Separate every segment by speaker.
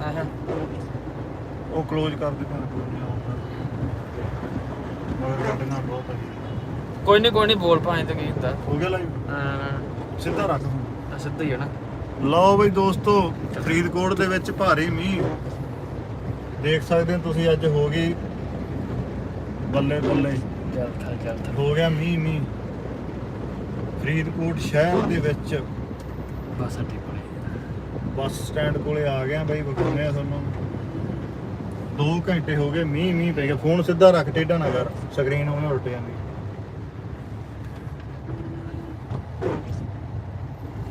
Speaker 1: ਅੱਛਾ
Speaker 2: ਉਹ ਕਲੋਜ਼ ਕਰ ਦੇ ਭਾਵੇਂ ਕੋਈ ਨਹੀਂ ਆਉਂਦਾ ਮਗਰ ਗੱਡੀਆਂ ਬਹੁਤ ਹੈ।
Speaker 1: ਕੋਈ ਨਹੀਂ ਕੋਈ ਨਹੀਂ ਬੋਲ ਪਾਏ ਤੇ ਕੀ ਹੁੰਦਾ।
Speaker 2: ਹੋ ਗਿਆ ਲਾਈਵ
Speaker 1: ਹਾਂ
Speaker 2: ਸਿੱਧਾ ਰੱਖ ਹੁਣ।
Speaker 1: ਸਿੱਧਾ ਹੀ ਹੈ ਨਾ।
Speaker 2: ਲਓ ਬਈ ਦੋਸਤੋ ਫਰੀਦਕੋਟ ਦੇ ਵਿੱਚ ਭਾਰੀ ਮੀਂਹ। ਦੇਖ ਸਕਦੇ ਹੋ ਤੁਸੀਂ ਅੱਜ ਹੋ ਗਈ ਬੱਲੇ ਬੱਲੇ। ਹੋ ਗਿਆ ਮੀਂਹ ਮੀਂਹ। ਫਰੀਦਕੋਟ ਸ਼ਹਿਰ ਦੇ ਵਿੱਚ।
Speaker 1: ਬਸ ਕੋਲੇ
Speaker 2: ਬੱਸ ਸਟੈਂਡ ਕੋਲੇ ਆ ਗਿਆ ਬਈ, ਵਿਖਾਉਂਦੇ ਆ ਤੁਹਾਨੂੰ। 2 ਘੰਟੇ ਹੋ ਗਏ, ਮੀਂਹ ਮੀਂਹ ਪੈ ਗਿਆ। ਫੋਨ ਸਿੱਧਾ ਰੱਖ ਟੇਢਾ ਨਾ ਕਰ, ਸਕਰੀਨ ਉਹਨੇ ਉਲਟ ਜਾਂਦੀ।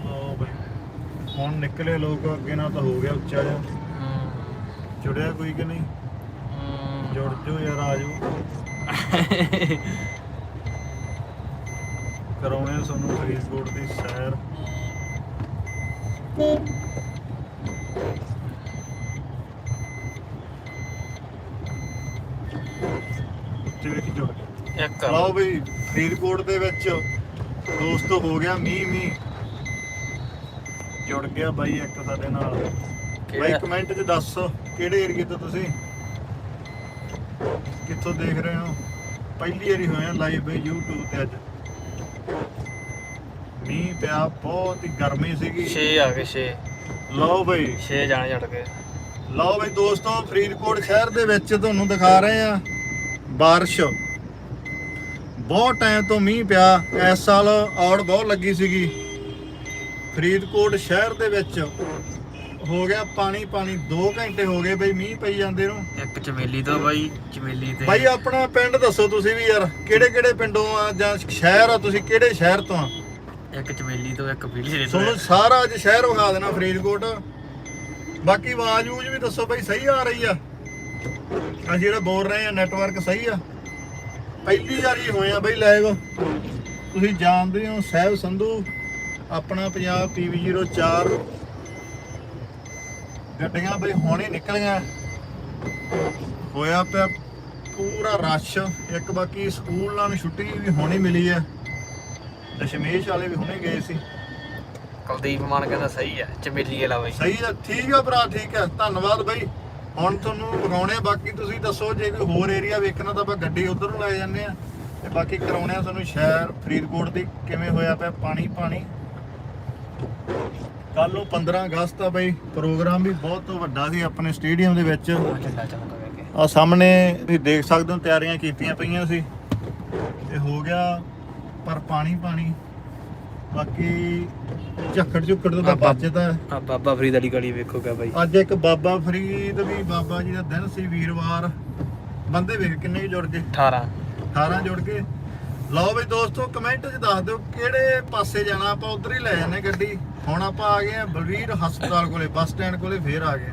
Speaker 2: ਲਓ ਬਈ, ਹੁਣ ਨਿਕਲੇ ਲੋਕ, ਅੱਗੇ ਨਾਲ ਤਾਂ ਹੋ ਗਿਆ ਉੱਚਾ ਜਿਹਾ।
Speaker 1: ਹੂੰ
Speaker 2: ਜੁੜਿਆ ਕੋਈ ਕਿ ਨਹੀਂ?
Speaker 1: ਹੂੰ
Speaker 2: ਜੁੜ ਜੋ ਯਾਰ, ਆ ਜਾਓ। ਕਰਾਉਣੇ ਆ ਤੁਹਾਨੂੰ ਫਰੀਦਕੋਟ ਦੀ ਸੈਰ ਉੱਤੇ ਵੇਖ ਜੁੜ ਗਿਆ
Speaker 1: ਇੱਕ ਕਰ
Speaker 2: ਲਓ ਬਈ ਫਰੀਦਕੋਟ ਦੇ ਵਿੱਚ ਦੋਸਤੋ ਹੋ ਗਿਆ ਮੀਂਹ ਮੀਂਹ। ਜੁੜ ਗਿਆ ਬਾਈ ਇੱਕ ਸਾਡੇ ਨਾਲ। ਬਾਈ? ਕਮੈਂਟ 'ਚ ਦੱਸ ਕਿਹੜੇ ਏਰੀਏ ਤੋਂ ਤੁਸੀਂ? ਕਿੱਥੋਂ ਦੇਖ ਰਹੇ ਹੋ? ਪਹਿਲੀ ਵਾਰੀ ਹੋਇਆ ਲਾਈਵ ਬਈ YouTube ਤੇ ਅੱਜ। ਮੀਂਹ ਪਿਆ ਬਹੁਤ ਹੀ ਗਰਮੀ ਸੀਗੀ।
Speaker 1: 6 ਆ ਗਏ 6
Speaker 2: ਲਓ ਬਈ।
Speaker 1: 6 ਜਾਣੇ ਜੜ ਗਏ।
Speaker 2: ਲਓ ਬਈ ਦੋਸਤੋ ਫਰੀਦਕੋਟ ਸ਼ਹਿਰ ਦੇ ਵਿੱਚ ਤੁਹਾਨੂੰ ਦਿਖਾ ਰਹੇ ਆ ਬਾਰਿਸ਼। ਬਹੁਤ ਟਾਈਮ ਤੋਂ ਮੀਂਹ ਪਿਆ ਇਸ ਸਾਲ ਔੜ ਬਹੁਤ ਲੱਗੀ ਸੀਗੀ। ਫਰੀਦਕੋਟ ਸ਼ਹਿਰ ਦੇ ਵਿੱਚ ਹੋ ਗਿਆ ਪਾਣੀ ਪਾਣੀ 2 ਘੰਟੇ ਹੋ ਗਏ ਬਈ ਮੀਂਹ ਪਈ ਜਾਂਦੇ ਨੂੰ।
Speaker 1: ਇੱਕ ਚਮੇਲੀ ਤੋਂ ਬਾਈ ਚਮੇਲੀ ਤੇ
Speaker 2: ਬਾਈ ਆਪਣਾ ਪਿੰਡ ਦੱਸੋ ਤੁਸੀਂ ਵੀ ਯਾਰ ਕਿਹੜੇ ਕਿਹੜੇ ਪਿੰਡੋਂ ਆ ਜਾਂ ਸ਼ਹਿਰ ਆ ਤੁਸੀਂ ਕਿਹੜੇ ਸ਼ਹਿਰ ਤੋਂ ਆ?
Speaker 1: ਇੱਕ ਚਮੇਲੀ ਤੋਂ ਇੱਕ ਪੀਲੀ ਤੋਂ।
Speaker 2: ਤੁਹਾਨੂੰ ਸਾਰਾ ਅੱਜ ਸ਼ਹਿਰ ਵਿਖਾ ਦੇਣਾ ਫਰੀਦਕੋਟ। ਬਾਕੀ ਆਵਾਜ਼ ਊਜ ਵੀ ਦੱਸੋ ਬਈ ਸਹੀ ਆ ਰਹੀ ਆ? ਆ ਜਿਹੜਾ ਬੋਲ ਰਹੇ ਆ ਨੈਟਵਰਕ ਸਹੀ ਆ? ਪਹਿਲੀ ਵਾਰੀ ਹੋਏ ਆ ਬਈ ਲਾਈਵ ਤੁਸੀਂ ਜਾਣਦੇ ਹੋ ਸਹਿਬ ਸੰਧੂ ਆਪਣਾ ਪੰਜਾਬ ਪੀਵੀ 04 ਗੱਡੀਆਂ ਬਈ ਹੁਣੇ ਨਿਕਲੀਆਂ। ਹੋਇਆ ਪਿਆ ਪੂਰਾ ਰਸ਼। ਇੱਕ ਬਾਕੀ ਸਕੂਲਾਂ ਨੂੰ ਛੁੱਟੀ ਵੀ ਹੁਣੇ ਮਿਲੀ ਆ। ਦਸ਼ਮੇਸ਼ ਵਾਲੇ ਵੀ ਹੁਣੇ ਗਏ ਸੀ।
Speaker 1: ਕੁਲਦੀਪ ਮਾਨ ਕਹਿੰਦਾ ਸਹੀ ਹੈ ਚਮੇਲੀ ਵਾਲਾ ਬਾਈ।
Speaker 2: ਸਹੀ ਆ ਠੀਕ ਆ ਭਰਾ ਠੀਕ ਆ। ਧੰਨਵਾਦ ਬਾਈ। ਹੁਣ ਤੁਹਾਨੂੰ ਵਿਖਾਉਣੇ ਆ, ਬਾਕੀ ਤੁਸੀਂ ਦੱਸੋ, ਜੇ ਕੋਈ ਹੋਰ ਏਰੀਆ ਵੇਖਣਾ ਤਾਂ ਆਪਾਂ ਗੱਡੀ ਉਧਰ ਨੂੰ ਲੈ ਜਾਂਦੇ ਆ। ਤੇ ਬਾਕੀ ਕਰਾਉਣੇ ਆ ਤੁਹਾਨੂੰ ਸ਼ਹਿਰ, ਫਰੀਦਕੋਟ ਦੀ, ਕਿਵੇਂ ਹੋਇਆ ਪਿਆ, ਪਾਣੀ ਪਾਣੀ। ਕੱਲ ਨੂੰ 15 ਅਗਸਤ ਆ ਬਈ, ਪ੍ਰੋਗਰਾਮ ਵੀ ਬਹੁਤ ਵੱਡਾ ਸੀ ਆਪਣੇ ਸਟੇਡੀਅਮ ਦੇ ਵਿੱਚ।
Speaker 1: ਆਹ
Speaker 2: ਆ ਸਾਹਮਣੇ ਤੁਸੀਂ ਦੇਖ ਸਕਦੇ ਹੋ, ਤਿਆਰੀਆਂ ਕੀਤੀਆਂ ਪਈਆਂ ਸੀ। ਤੇ ਹੋ ਗਿਆ, ਪਰ ਪਾਣੀ ਪਾਣੀ। ਬਾਕੀ ਝੱਖੜ ਝੁੱਖੜ ਤੋਂ ਤਾਂ
Speaker 1: ਆਪਾਂ-
Speaker 2: ਬਚਦਾ ਹੈ
Speaker 1: ਆ ਬਾਬਾ ਫਰੀਦ ਵਾਲੀ ਗਲੀ ਵੇਖੋਗਾ ਬਾਈ।
Speaker 2: ਅੱਜ ਇੱਕ ਬਾਬਾ ਫਰੀਦ ਵੀ ਬਾਬਾ ਜੀ ਦਾ ਦਿਨ ਸੀ ਵੀਰਵਾਰ। ਬੰਦੇ ਵੇਖ ਕਿੰਨੇ ਕੁ ਜੁੜ ਗਏ।
Speaker 1: 18
Speaker 2: 18 ਜੁੜ ਕੇ ਲਓ ਬਈ ਦੋਸਤੋ ਕਮੈਂਟ 'ਚ ਦੱਸ ਦਿਓ ਕਿਹੜੇ ਪਾਸੇ ਜਾਣਾ। ਆਪਾਂ ਉਧਰ ਹੀ ਲੈ ਜਾਂਦੇ ਗੱਡੀ। ਹੁਣ ਆਪਾਂ ਆ ਗਏ ਆ ਬਲਵੀਰ ਹਸਪਤਾਲ ਕੋਲੇ ਬੱਸ ਸਟੈਂਡ ਕੋਲੇ ਫੇਰ ਆ ਗਏ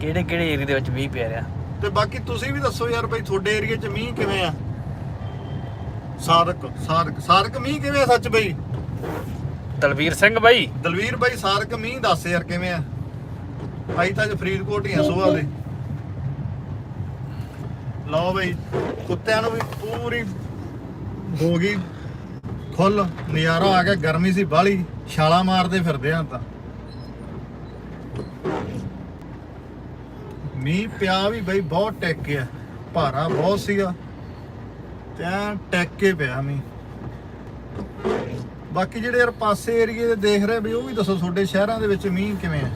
Speaker 1: ਕਿਹੜੇ ਕਿਹੜੇ ਏਰੀਆ ਦੇ ਵਿੱਚ ਮੀਂਹ ਪੈ ਰਿਹਾ?
Speaker 2: ਤੇ ਬਾਕੀ ਤੁਸੀਂ ਵੀ ਦੱਸੋ ਯਾਰ ਬਈ ਤੁਹਾਡੇ ਏਰੀਆ 'ਚ ਮੀਂਹ ਕਿਵੇਂ ਆ? ਸਾਰਕ ਸਾਰਕ ਸਾਰਕ ਮੀਂਹ ਕਿਵੇਂ ਆ ਸੱਚ ਬਈ?
Speaker 1: ਦਲਵੀਰ ਸਿੰਘ ਬਾਈ।
Speaker 2: ਦਲਵੀਰ ਬਾਈ ਸਾਰਕ ਮੀਂਹ ਦੱਸ ਯਾਰ ਕਿਵੇਂ ਆ? ਅਸੀਂ ਤਾਂ ਅੱਜ ਫਰੀਦਕੋਟ ਹੀ ਆ ਸੁਬਾਹ ਦੇ। ਲਓ ਬਈ ਕੁੱਤਿਆਂ ਨੂੰ ਵੀ ਪੂਰੀ ਹੋ ਗਈ ਖੁੱਲ ਨਜ਼ਾਰਾ ਆ ਗਿਆ ਗਰਮੀ ਸੀ ਬਾਹਲੀ ਛਾਲਾ ਮਾਰਦੇ ਫਿਰਦੇ ਆ ਤਾਂ। ਮੀਂਹ ਪਿਆ ਵੀ ਬਈ ਬਹੁਤ ਟੈਕ ਗਿਆ। ਭਾਰਾ ਬਹੁਤ ਸੀਗਾ। ਐਂ ਟੈਕ ਕੇ ਪਿਆ ਮੀ ਬਾਕੀ ਜਿਹੜੇ ਯਾਰ ਪਾਸੇ ਏਰੀਏ ਦੇ ਦੇਖ ਰਹੇ ਬਈ ਉਹ ਵੀ ਦੱਸੋ ਤੁਹਾਡੇ ਸ਼ਹਿਰਾਂ ਦੇ ਵਿੱਚ ਮੀਂਹ ਕਿਵੇਂ ਆ।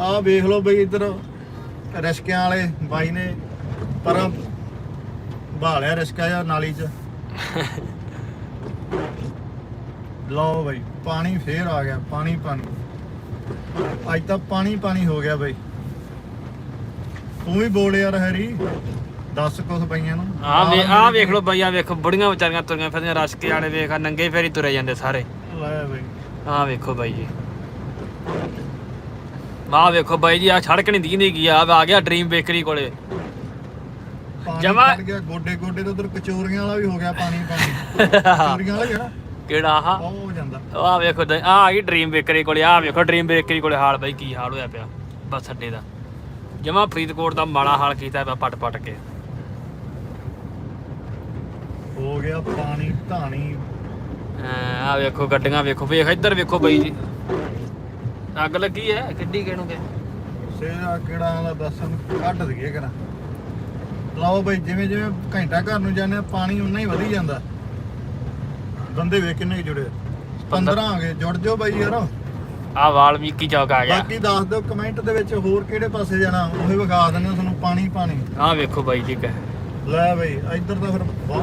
Speaker 2: ਆਹ ਵੇਖ ਲਓ ਬਈ ਇੱਧਰ ਰਿਸ਼ਕਿਆਂ ਵਾਲੇ ਬਾਈ ਨੇ ਪਰ ਭਾਲਿਆ ਰਿਸ਼ਕਾ ਜਾਂ ਨਾਲੀ 'ਚ। ਲਓ ਬਈ, ਪਾਣੀ ਫੇਰ ਆ ਗਿਆ, ਪਾਣੀ ਪਾਣੀ। ਅੱਜ ਤਾਂ ਪਾਣੀ ਪਾਣੀ ਹੋ ਗਿਆ ਬਈ। ਤੂੰ ਵੀ ਬੋਲ ਯਾਰ ਹੈਰੀ। ਦੱਸ ਕੁਛ ਪਈਆਂ ਨੂੰ?
Speaker 1: ਆ ਵੇ ਆ ਵੇਖ ਲੋ ਬਾਈ ਆ ਵੇਖੋ ਬੁੜੀਆਂ ਵਿਚਾਰੀਆਂ ਤੁਰੀਆਂ ਫਿਰਦੀਆਂ ਰਸਕੇ ਵਾਲੇ ਵੇਖ ਆ ਨੰਗੇ ਫੇਰੀ ਤੁਰੇ ਜਾਂਦੇ ਸਾਰੇ।
Speaker 2: ਲੈ ਬਈ।
Speaker 1: ਆ ਵੇਖੋ ਬਾਈ ਜੀ। ਆ ਵੇਖੋ ਬਾਈ ਜੀ ਆ ਸੜਕ ਨਹੀਂ ਦੀਂਦੀ ਗਈ ਆ ਆ ਗਿਆ ਡ੍ਰੀਮ ਬੇਕਰੀ ਕੋਲੇ।
Speaker 2: ਪਾਣੀ
Speaker 1: ਜਮਾਂ-
Speaker 2: ਖੜ ਗਿਆ ਗੋਡੇ ਗੋਡੇ ਤੋਂ ਉਧਰ ਕਚੋਰੀਆਂ ਵਾਲਾ ਵੀ ਹੋ ਗਿਆ ਪਾਣੀ ਪਾਣੀ। ਕਚੋਰੀਆਂ ਵਾਲਾ ਹੀ ਆ ਨਾ।
Speaker 1: ਕਿਹੜਾ ਆਹ?
Speaker 2: ਉਹ ਹੋ ਜਾਂਦਾ।
Speaker 1: ਆ ਵੇਖੋ ਦ- ਆ ਆ ਗਈ ਡ੍ਰੀਮ ਬੇਕਰੀ ਕੋਲੇ ਆ ਵੇਖੋ ਡ੍ਰੀਮ ਬੇਕਰੀ ਕੋਲੇ ਹਾਲ ਬਾਈ ਕੀ ਹਾਲ ਹੋਇਆ ਪਿਆ। ਬਸ ਅੱਡੇ ਦਾ। ਜਮਾ ਫਰੀਦਕੋਟ ਦਾ ਮਾੜਾ ਹਾਲ ਕੀਤਾ ਪਿਆ ਪਟ ਪਟ ਕੇ।
Speaker 2: ਹੋ ਗਿਆ ਪਾਣੀ ਧਾਣੀ।
Speaker 1: ਆ ਵੇਖੋ ਗੱਡੀਆਂ ਵੇਖੋ ਵੇਖ ਇੱਧਰ ਵੇਖੋ ਬਾਈ ਜੀ। ਅੱਗ ਲੱਗੀ ਐ ਕਿੱਡੀ ਕਿਹਨੂੰ ਕਿ
Speaker 2: ਸੇਰਾ ਕਿਹੜਾ ਆਂਦਾ ਦੱਸਣ ਕੱਢ ਦਈਏ ਕਰਾਂ ਲਓ ਬਈ ਜਿਵੇਂ ਜਿਵੇਂ ਘੰਟਾ ਘਰ ਨੂੰ ਜਾਂਦੇ ਆ ਪਾਣੀ ਉਨਾ ਹੀ ਵਧੀ ਜਾਂਦਾ। ਬੰਦੇ ਵੇਖ ਕਿੰਨੇ ਜੁੜੇ ਆ। 15 ਆ ਗਏ ਜੁੜ ਜਾਓ ਬਾਈ ਯਾਰ।
Speaker 1: ਆ ਵਾਲਮੀਕੀ ਚੌਕ ਆ ਗਿਆ।
Speaker 2: ਬਾਕੀ ਦੱਸ ਦਿਓ ਕਮੈਂਟ ਦੇ ਵਿੱਚ ਹੋਰ ਕਿਹੜੇ ਪਾਸੇ ਜਾਣਾ ਉਹ ਵੀ ਵਿਖਾ ਦਿੰਦੇ ਤੁਹਾਨੂੰ ਪਾਣੀ ਪਾਣੀ।
Speaker 1: ਆ ਵੇਖੋ ਬਾਈ ਜੀ ਕਹ।
Speaker 2: ਲੈ ਬਈ ਇੱਧਰ ਤਾਂ ਫਿਰ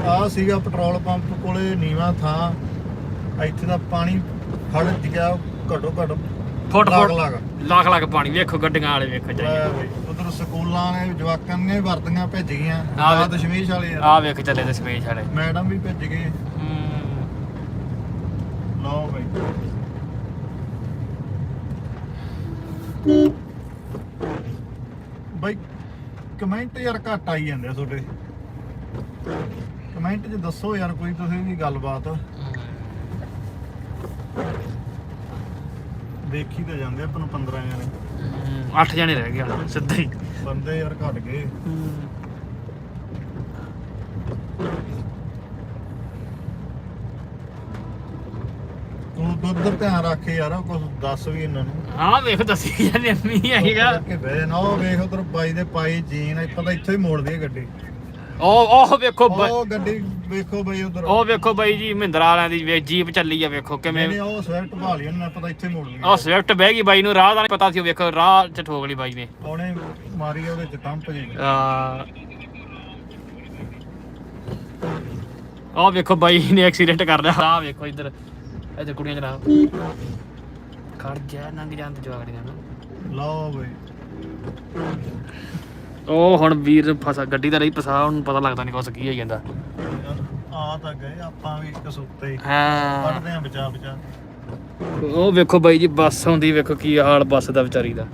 Speaker 2: ਆ ਸੀਗਾ ਪੈਟਰੋਲ ਪੰਪ ਕੋਲੇ ਨੀਵਾ ਥਾਂ। ਇੱਥੇ ਦਾ ਪਾਣੀ ਖੜ ਗਿਆ ਘਟੋ ਘਟ
Speaker 1: ਫੁੱਟ ਫੁੱਟ।
Speaker 2: ਲੱਖ।
Speaker 1: ਲੱਖ ਲੱਖ ਪਾਣੀ ਵੇਖੋ ਗੱਡੀਆਂ ਵਾਲੇ ਵੇਖੋ
Speaker 2: ਲੈ
Speaker 1: ਜਾਈ
Speaker 2: ਬਈ ਉਧਰ ਸਕੂਲਾਂ ਨੇ ਜਵਾਕਾਂ ਨੇ ਵਰਦੀਆਂ ਭੇਜ ਗਈਆਂ।
Speaker 1: ਆ
Speaker 2: ਦਸ਼ਮੇਸ਼ ਵਾਲੇ ਆ।
Speaker 1: ਵੇਖ ਚੱਲੇ ਤੇ ਸਪੇਸ ਵਾਲੇ।
Speaker 2: ਮੈਡਮ ਵੀ ਭੇਜ ਗਏ। ਲਓ ਬਈ। ਬਈ ਕਮੈਂਟ ਯਾਰ ਘੱਟ ਆਈ ਜਾਂਦੇ ਆ ਤੁਹਾਡੇ। ਕਮੈਂਟ 'ਚ ਦੱਸੋ ਯਾਰ ਕੋਈ ਤੁਸੀਂ ਵੀ ਗੱਲਬਾਤ। ਦੇਖੀ ਤਾਂ ਜਾਂਦੇ ਆਪਾਂ ਨੂੰ 15 ਜਣੇ।
Speaker 1: 8 ਜਣੇ ਰਹਿ ਗਏ ਸਿੱਧਾ ਹੀ।
Speaker 2: ਬੰਦੇ ਯਾਰ ਘਟ ਗਏ। ਤੂੰ ਉਧਰ ਧਿਆਨ ਰੱਖ ਯਾਰ ਕੁਝ ਦੱਸ ਵੀ ਇਹਨਾਂ ਨੂੰ।
Speaker 1: ਆ ਵੇਖ ਦੱਸੀ ਜਾਂਦੇ ਅੰਮੀ ਆਏਗਾ।
Speaker 2: ਕਿ ਵੇ ਨਾ ਉਹ ਵੇਖ ਉਧਰ ਬਾਈ ਦੇ ਪਾਈ ਜੀਨ ਪਤਾ ਇੱਥੋਂ ਹੀ ਮੋੜਦੀ ਹੈ ਗੱਡੀ।
Speaker 1: ਉਹ ਉਹ ਵੇਖੋ ਬ-
Speaker 2: ਉਹ ਗੱਡੀ ਵੇਖੋ ਬਈ ਉਧਰ।
Speaker 1: ਉਹ ਵੇਖੋ ਬਾਈ ਜੀ ਮਹਿੰਦਰਾ ਵਾਲਿਆਂ ਦੀ ਵੇ ਜੀਪ ਚੱਲੀ ਆ ਵੇਖੋ ਕਿਵੇਂ।
Speaker 2: ਨਹੀਂ ਉਹ ਸਵਿਫਟ ਭਾਲੀ ਉਹਨਾਂ ਪਤਾ ਇੱਥੇ ਹੀ ਮੋੜਨੀ
Speaker 1: ਉਹ ਸਵਿਫਟ ਬਹਿ ਗਈ ਬਾਈ ਨੂੰ ਰਾਹ ਦਾ ਨਹੀਂ ਪਤਾ ਸੀ ਉਹ ਵੇਖੋ ਰਾਹ ਚ ਠੋਕ ਲਈ ਬਾਈ ਨੇ।
Speaker 2: ਉਹਨੇ ਮਾਰੀ ਉਹਦੇ ਚ ਟੰਪ ਜੀ
Speaker 1: ਆ। ਉਹ ਵੇਖੋ ਬਾਈ ਨੇ ਐਕਸੀਡੈਂਟ ਕਰ ਲਿਆ। ਆ ਵੇਖੋ ਇੱਧਰ ਇੱਧਰ ਕੁੜੀਆਂ ਜਨਾਬ। ਖੜ ਜਾ ਨੰਗ ਜਾਂਦੇ ਜਵਾਗੜੀਆਂ ਨੂੰ
Speaker 2: ਲਓ ਬਈ।
Speaker 1: ਉਹ ਹੁਣ ਵੀਰ ਫਸਾ ਗੱਡੀ ਦਾ ਰਹੀ ਫਸਾ ਉਹਨੂੰ ਪਤਾ ਲੱਗਦਾ ਨਹੀਂ ਕੁਛ ਕੀ ਹੋਈ ਜਾਂਦਾ।
Speaker 2: ਆ ਤਾਂ ਗਏ ਆਪਾਂ ਵੀ ਕਸੂਤੇ ਹੀ।
Speaker 1: ਹਾਂ।
Speaker 2: ਪੜਦੇ ਆ ਬਚਾ ਬਚਾ।
Speaker 1: ਉਹ ਵੇਖੋ ਬਾਈ ਜੀ ਬੱਸ ਆਉਂਦੀ ਵੇਖੋ ਕੀ ਹਾਲ ਬੱਸ ਦਾ ਵਿਚਾਰੀ ਦਾ।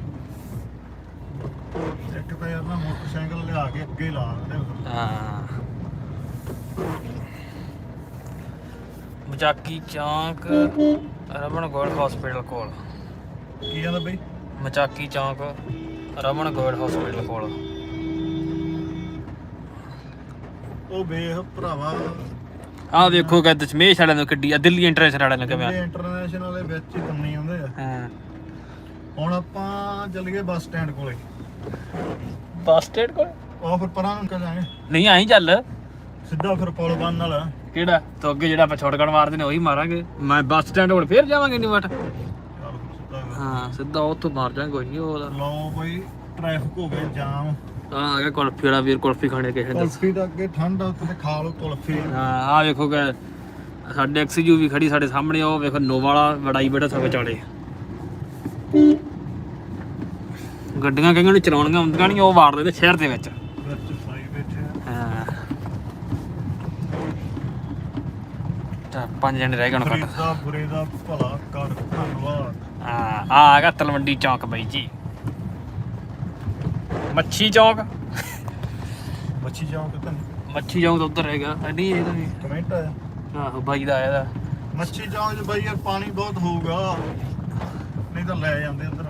Speaker 2: ਇੱਕ ਤਾਂ ਯਾਰ ਨਾ ਮੋਟਰਸਾਈਕਲ ਲਿਆ ਕੇ ਅੱਗੇ ਲਾ ਦਿੰਦੇ
Speaker 1: ਹਾਂ। ਮਚਾਕੀ ਚੌਂਕ ਰਮਨ ਗੋਲਡ ਹਸਪੀਟਲ ਕੋਲ।
Speaker 2: ਕੀ ਕਹਿੰਦਾ ਬਈ?
Speaker 1: ਮਚਾਕੀ ਚੌਂਕ ਰਮਨ ਗੋਲਡ ਹਸਪੀਟਲ ਕੋਲ।
Speaker 2: ਉਹ ਵੇਖ ਭਰਾਵਾ।
Speaker 1: ਆ ਵੇਖੋ ਕਿ ਦਸ਼ਮੇਸ਼ ਵਾਲਿਆਂ ਨੂੰ ਕਿੱਡੀ ਆ ਦਿੱਲੀ ਇੰਟਰਨੈਸ਼ਨਲ ਵਾਲਿਆਂ ਨੂੰ ਕਿਵੇਂ
Speaker 2: ਜਿਹੜੇ ਇੰਟਰਨੈਸ਼ਨਲ ਦੇ ਵਿੱਚ ਹੀ ਕੰਨੀ ਆਉਂਦੇ ਆ।
Speaker 1: ਹਾਂ।
Speaker 2: ਹੁਣ ਆਪਾਂ ਚੱਲ ਗਏ ਬੱਸ ਸਟੈਂਡ ਕੋਲੇ।
Speaker 1: ਬੱਸ ਸਟੈਂਡ ਕੋਲ?
Speaker 2: ਉਹ ਫਿਰ ਪਰਾਂ ਨੂੰ ਜਾਏ
Speaker 1: ਨਹੀਂ ਆਈ ਚੱਲ।
Speaker 2: ਸਿੱਧਾ ਫਿਰ ਪੁਲ ਬੰਨ ਨਾਲ
Speaker 1: ਕਿਹੜਾ? ਤੋਂ ਅੱਗੇ ਜਿਹੜਾ ਆਪਾਂ ਛੋਟਕਣ ਮਾਰਦੇ ਨੇ ਉਹੀ ਮਾਰਾਂਗੇ। ਮੈਂ ਬੱਸ ਸਟੈਂਡ ਕੋਲ ਫੇਰ ਜਾਵਾਂਗੇ ਨਹੀਂ ਵਟ।
Speaker 2: ਚੱਲ ਫਿਰ ਸਿੱਧਾ।
Speaker 1: ਹਾਂ ਸਿੱਧਾ ਉੱਥੋਂ ਮਾਰ ਜਾਵਾਂਗੇ ਕੋਈ ਨਹੀਂ ਉਹਦਾ
Speaker 2: ਲਓ ਬਈ ਟ੍ਰੈਫਿਕ ਹੋ ਗਿਆ ਜਾਮ।
Speaker 1: ਆ ਆ ਗਿਆ ਕੁਲਫੀ ਵਾਲਾ ਵੀਰ ਕੁਲਫੀ ਖਾਣੇ ਕਿਸੇ ਦਾ
Speaker 2: ਕੁਲਫੀ ਦਾ ਅੱਗੇ ਠੰਡ ਆ ਉੱਤੇ ਤੇ ਖਾ ਲਓ ਕੁਲਫੀ।
Speaker 1: ਹਾਂ ਆ ਵੇਖੋ ਕਿ ਸਾਡੇ ਐਕਸਯੂ ਵੀ ਖੜੀ ਸਾਡੇ ਸਾਹਮਣੇ ਉਹ ਵੇਖੋ ਨੋਵਾ ਵਾਲਾ ਵੜਾਈ ਬੈਠਾ ਸਭ ਵਿਚਾਲੇ। ਗੱਡੀਆਂ ਕਈਆਂ ਨੂੰ ਚਲਾਉਣੀਆਂ ਹੁੰਦੀਆਂ ਨਹੀਂ ਉਹ ਵਾਰਦੇ ਨੇ ਸ਼ਹਿਰ ਦੇ ਵਿੱਚ।
Speaker 2: ਵਿੱਚ ਸਾਈ ਬੈਠੇ ਆ।
Speaker 1: ਹਾਂ। ਤਾਂ ਪੰਜ ਜਣੇ ਰਹਿ ਗਏ ਹੁਣ ਘੱਟ।
Speaker 2: ਬੁਰੇ ਦਾ ਭਲਾ ਕਰ ਧੰਨਵਾਦ।
Speaker 1: ਹਾਂ ਆ ਆ ਗਿਆ ਤਲਵੰਡੀ ਚੌਂਕ ਬਾਈ ਜੀ। ਮੱਛੀ ਚੌਂਕ।
Speaker 2: ਮੱਛੀ ਜਾਉਂ ਕਿਤੇ
Speaker 1: ਮੱਛੀ ਚੌਂਕ ਤਾਂ ਉੱਧਰ ਹੈਗਾ। ਨਹੀਂ ਇਹਦਾ ਵੀ?
Speaker 2: ਕਮੈਂਟ ਆਇਆ।
Speaker 1: ਆਹੋ ਬਾਈ ਦਾ ਆਇਆ ਦਾ।
Speaker 2: ਮੱਛੀ ਜਾਉਂ ਚ ਬਾਈ ਯਾਰ ਪਾਣੀ ਬਹੁਤ ਹੋਊਗਾ। ਨਹੀਂ ਤਾਂ ਲੈ ਜਾਂਦੇ ਉਧਰ।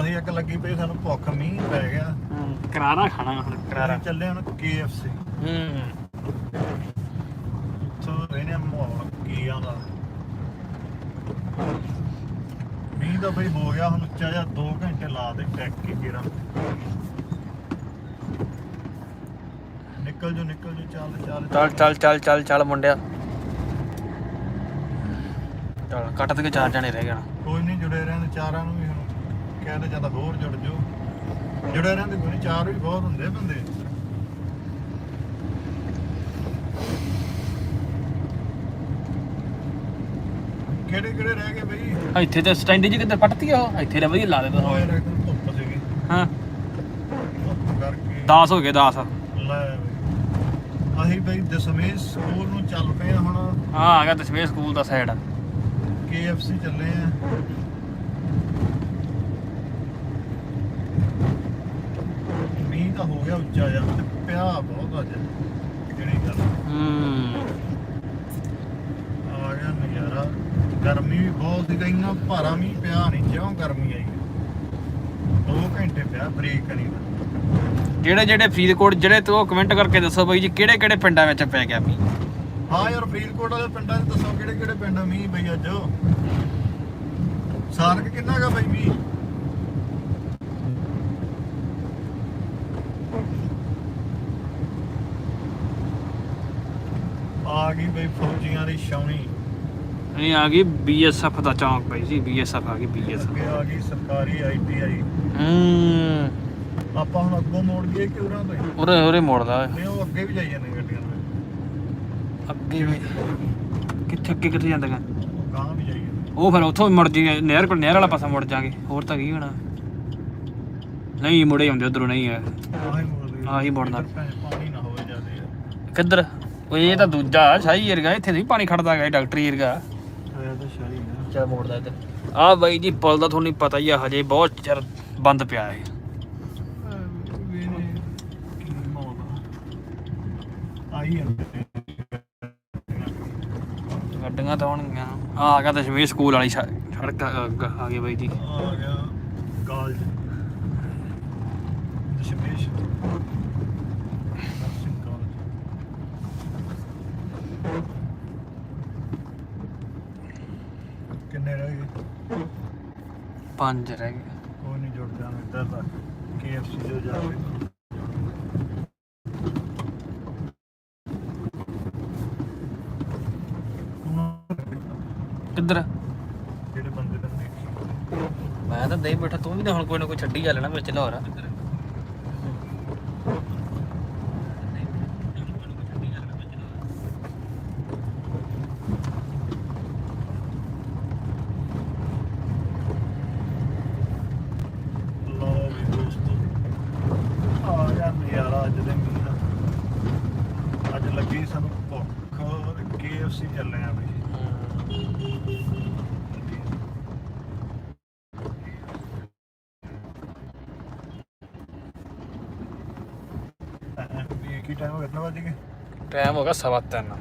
Speaker 2: ਅਸੀਂ ਇੱਕ ਲੱਗੀ ਪਈ ਸਾਨੂੰ ਭੁੱਖ ਮੀਂਹ ਪੈ ਗਿਆ।
Speaker 1: ਕਰਾਰਾ ਖਾਣਾ ਹੁਣ ਕਰਾਰਾ।
Speaker 2: ਚੱਲੇ ਹੁਣ KFC
Speaker 1: ਹੂੰ।
Speaker 2: ਰਹਿਣੇ ਆ ਮਾਹੌਲ ਕੀ ਆਉਂਦਾ। ਮੀਂਹ ਤਾਂ ਬਈ ਹੋ ਗਿਆ ਹੁਣ ਉੱਚਾ ਜਿਹਾ 2 ਘੰਟੇ ਲਾ ਦੇ ਟੈਕ ਕੇ ਕਿਰਾ ਨਿਕਲ ਜੋ ਨਿਕਲ ਜੋ ਚੱਲ ਚੱਲ
Speaker 1: ਚੱਲ। ਚੱਲ ਚੱਲ ਚੱਲ ਚੱਲ ਮੁੰਡਿਆ। ਚੱਲ ਕੱਟ ਦੇ ਕੇ ਚਾਰ ਜਣੇ ਰਹਿ ਗਏ
Speaker 2: ਕੋਈ ਨਹੀਂ ਜੁੜੇ ਰਹਿੰਦੇ ਚਾਰਾਂ ਨੂੰ ਵੀ ਹੁਣ। ਕਹਿੰਦੇ ਜ਼ਿਆਦਾ ਹੋਰ ਜੁੜ ਜਾਓ। ਜੁੜੇ ਰਹਿੰਦੇ ਕੋਈ ਚਾਰ ਵੀ ਬਹੁਤ ਹੁੰਦੇ ਬੰਦੇ। ਕਿਹੜੇ ਕਿਹੜੇ ਰਹਿ ਗਏ ਬਈ?
Speaker 1: ਇੱਥੇ ਤੇ ਸਟੈਂਡ ਜੀ ਕਿੱਧਰ ਪੱਟਤੀ ਆ ਉਹ? ਇੱਥੇ ਰੇ ਵਧੀਆ ਲਾ ਦੇ
Speaker 2: ਉਹ ਯਾਰ ਇੱਕਦਮ ਧੁੱਪ ਸੀਗੀ।
Speaker 1: ਹਾਂ।
Speaker 2: ਧੁੱਪ ਕਰਕੇ।
Speaker 1: 10 ਹੋ ਗਏ 10
Speaker 2: ਲੈ ਬਈ। ਅਸੀਂ ਬਈ ਦਸਮੇਸ਼ ਸਕੂਲ ਨੂੰ ਚੱਲ ਪਏ ਆ ਹੁਣ।
Speaker 1: ਹਾਂ ਆ ਗਿਆ ਦਸਵੇਂ ਸਕੂਲ ਦਾ ਸਾਈਡ
Speaker 2: KFC ਚੱਲੇ ਆ। ਮੀਂਹ ਤਾਂ ਹੋ ਗਿਆ ਉੱਚਾ ਜਿਹਾ ਤੇ ਪਿਆ ਬਹੁਤ ਅੱਜ। ਜਿਹੜੀ ਗੱਲ।
Speaker 1: ਹੂੰ।
Speaker 2: ਗਰਮੀ ਵੀ ਬਹੁਤ ਸੀ ਤੇ ਇੰਨਾ ਭਾਰਾ ਮੀਂਹ ਪਿਆ ਨਹੀਂ ਜਿਉਂ ਗਰਮੀ ਆਈ? 2 ਘੰਟੇ ਪਿਆ ਬ੍ਰੇਕ ਨਹੀਂ
Speaker 1: ਜਿਹੜੇ ਜਿਹੜੇ ਫਰੀਦਕੋਟ ਜਿਹੜੇ ਤੋਂ ਕਮੈਂਟ ਕਰਕੇ ਦੱਸੋ ਬਾਈ ਜੀ ਕਿਹੜੇ ਕਿਹੜੇ ਪਿੰਡਾਂ ਵਿੱਚ ਪੈ ਗਿਆ ਮੀਂਹ?
Speaker 2: ਹਾਂ ਯਾਰ ਫਰੀਦਕੋਟ ਵਾਲੇ ਪਿੰਡਾਂ 'ਚ ਦੱਸੋ ਕਿਹੜੇ ਕਿਹੜੇ ਪਿੰਡਾਂ ਮੀਂਹ ਬਈ ਅੱਜ? ਸਾਰਕ ਕਿੰਨਾ ਗਾ ਬਾਈ ਮੀਂਹ? ਆ ਗਈ ਬਈ ਫੌਜੀਆਂ ਦੀ ਸ਼ੌਣੀ
Speaker 1: ਇਹ ਆ ਗਈ ਬੀਐਸਐਫ ਦਾ ਚੌਂਕ ਬਈ ਜੀ ਬੀਐਸਐਫ ਆ ਗਈ ਬੀਐਸਐਫ
Speaker 2: ਆ ਗਈ ਸਰਕਾਰੀ ਆਈਟੀਆਈ
Speaker 1: ਹੂੰ।
Speaker 2: ਆਪਾਂ ਹੁਣ ਅੱਗੋਂ ਮੋੜ ਗਏ ਕਿ ਉਰਾਂ ਤੋਂ ਹੀ?
Speaker 1: ਉਰੇ ਉਰੇ ਮੋੜਦਾ
Speaker 2: ਨਹੀਂ ਉਹ ਅੱਗੇ ਵੀ ਜਾਈ ਜਾਂਦੇ ਗੱਡੀਆਂ ਨੂੰ।
Speaker 1: ਅੱਗੇ ਵੀ ਕਿੱਥੇ ਅੱਗੇ ਕਿੱਥੇ ਜਾਂਦੇ ਗਾ?
Speaker 2: ਉਹ ਗਾਂ ਵੀ ਜਾਈ ਜਾਂਦੇ।
Speaker 1: ਉਹ ਫਿਰ ਉੱਥੋਂ ਮੁੜ ਜੀ ਨਹਿਰ ਕੋਲ ਨਹਿਰ ਵਾਲਾ ਪਾਸਾ ਮੁੜ ਜਾਾਂਗੇ ਹੋਰ ਤਾਂ ਕੀ ਹੋਣਾ। ਨਹੀਂ ਮੁੜੇ ਆਉਂਦੇ ਉਧਰੋਂ ਨਹੀਂ
Speaker 2: ਆਹੀ ਮੋੜਦੇ
Speaker 1: ਆਹੀ ਮੁੜਨਾ।
Speaker 2: ਇੱਧਰ ਭੈਣ ਪਾਣੀ ਨਾ ਹੋਵੇ ਜਿਆਦੇ।
Speaker 1: ਕਿੱਧਰ? ਉਹ ਇਹ ਤਾਂ ਦੂਜਾ ਸ਼ਾਹੀ ਏਰਗਾ ਇੱਥੇ ਨਹੀਂ ਪਾਣੀ ਖੜਦਾ ਹੈਗਾ ਇਹ ਡਾਕਟਰੀ
Speaker 2: ਤਾਂ ਸ਼ਾਹੀ ਨਾ
Speaker 1: ਚਾ ਮੋੜਦਾ ਇੱਧਰ? ਆ ਬਾਈ ਜੀ ਪੁਲ ਦਾ ਤੁਹਾਨੂੰ ਪਤਾ ਹੀ ਆ ਹਜੇ ਬਹੁਤ ਚਿਰ ਬੰਦ ਪਿਆ ਹੈ
Speaker 2: ਵੀ ਕੀ ਮੌਲ ਆਈ ਜਾਂਦੇ
Speaker 1: ਗੱਡੀਆਂ ਤਾਂ ਹੋਣਗੀਆਂ। ਆ ਆ ਗਿਆ ਦਸ਼ਮੇਸ਼ ਸਕੂਲ ਵਾਲੀ ਸੜ- ਸੜਕ ਆ ਆ- ਆ ਗਈ ਬਾਈ ਜੀ।
Speaker 2: ਆ ਗਿਆ ਕਾਲਜ। ਦਸ਼ਮੇਸ਼ ਨਰਸਿੰਗ ਕਾਲਜ ਕਿੰਨੇ ਰਹਿ ਗਏ
Speaker 1: ਪੰਜ ਰਹਿ ਗਏ।
Speaker 2: ਕੋਈ ਨਹੀਂ ਜੁੜ ਜਾਣਾ ਇੱਧਰ ਤੱਕ KFC ਜੋ ਜਾ ਕੇ
Speaker 1: ਕਿੱਧਰ?
Speaker 2: ਜਿਹੜੇ ਬੰਦੇ ਦਾ ਦੇਖੀ
Speaker 1: ਮੈਂ ਤਾਂ ਦੇ ਬੈਠਾ ਤੂੰ ਵੀ ਤਾਂ ਹੁਣ ਕੋਈ ਨਾ ਕੋਈ ਛੱਡੀ ਜਾ ਲੈਣਾ ਵਿੱਚ ਲਾਹੌਰ।
Speaker 2: ਲਓ ਵੀ ਦੋਸਤੋ ਆ ਯਾਰ ਨਜ਼ਾਰਾ ਅੱਜ ਦੇ ਮੀਂਹ ਦਾ ਅੱਜ ਲੱਗੀ ਸਾਨੂੰ ਭੁੱਖ KFC ਚੱਲੇ ਆ ਬਈ ਵੀ ਕੀ ਟਾਈਮ ਹੋ ਗਿਆ ਕਿੰਨਾ ਵੱਜ ਗਏ
Speaker 1: ਸਵਾ ਤਿੰਨ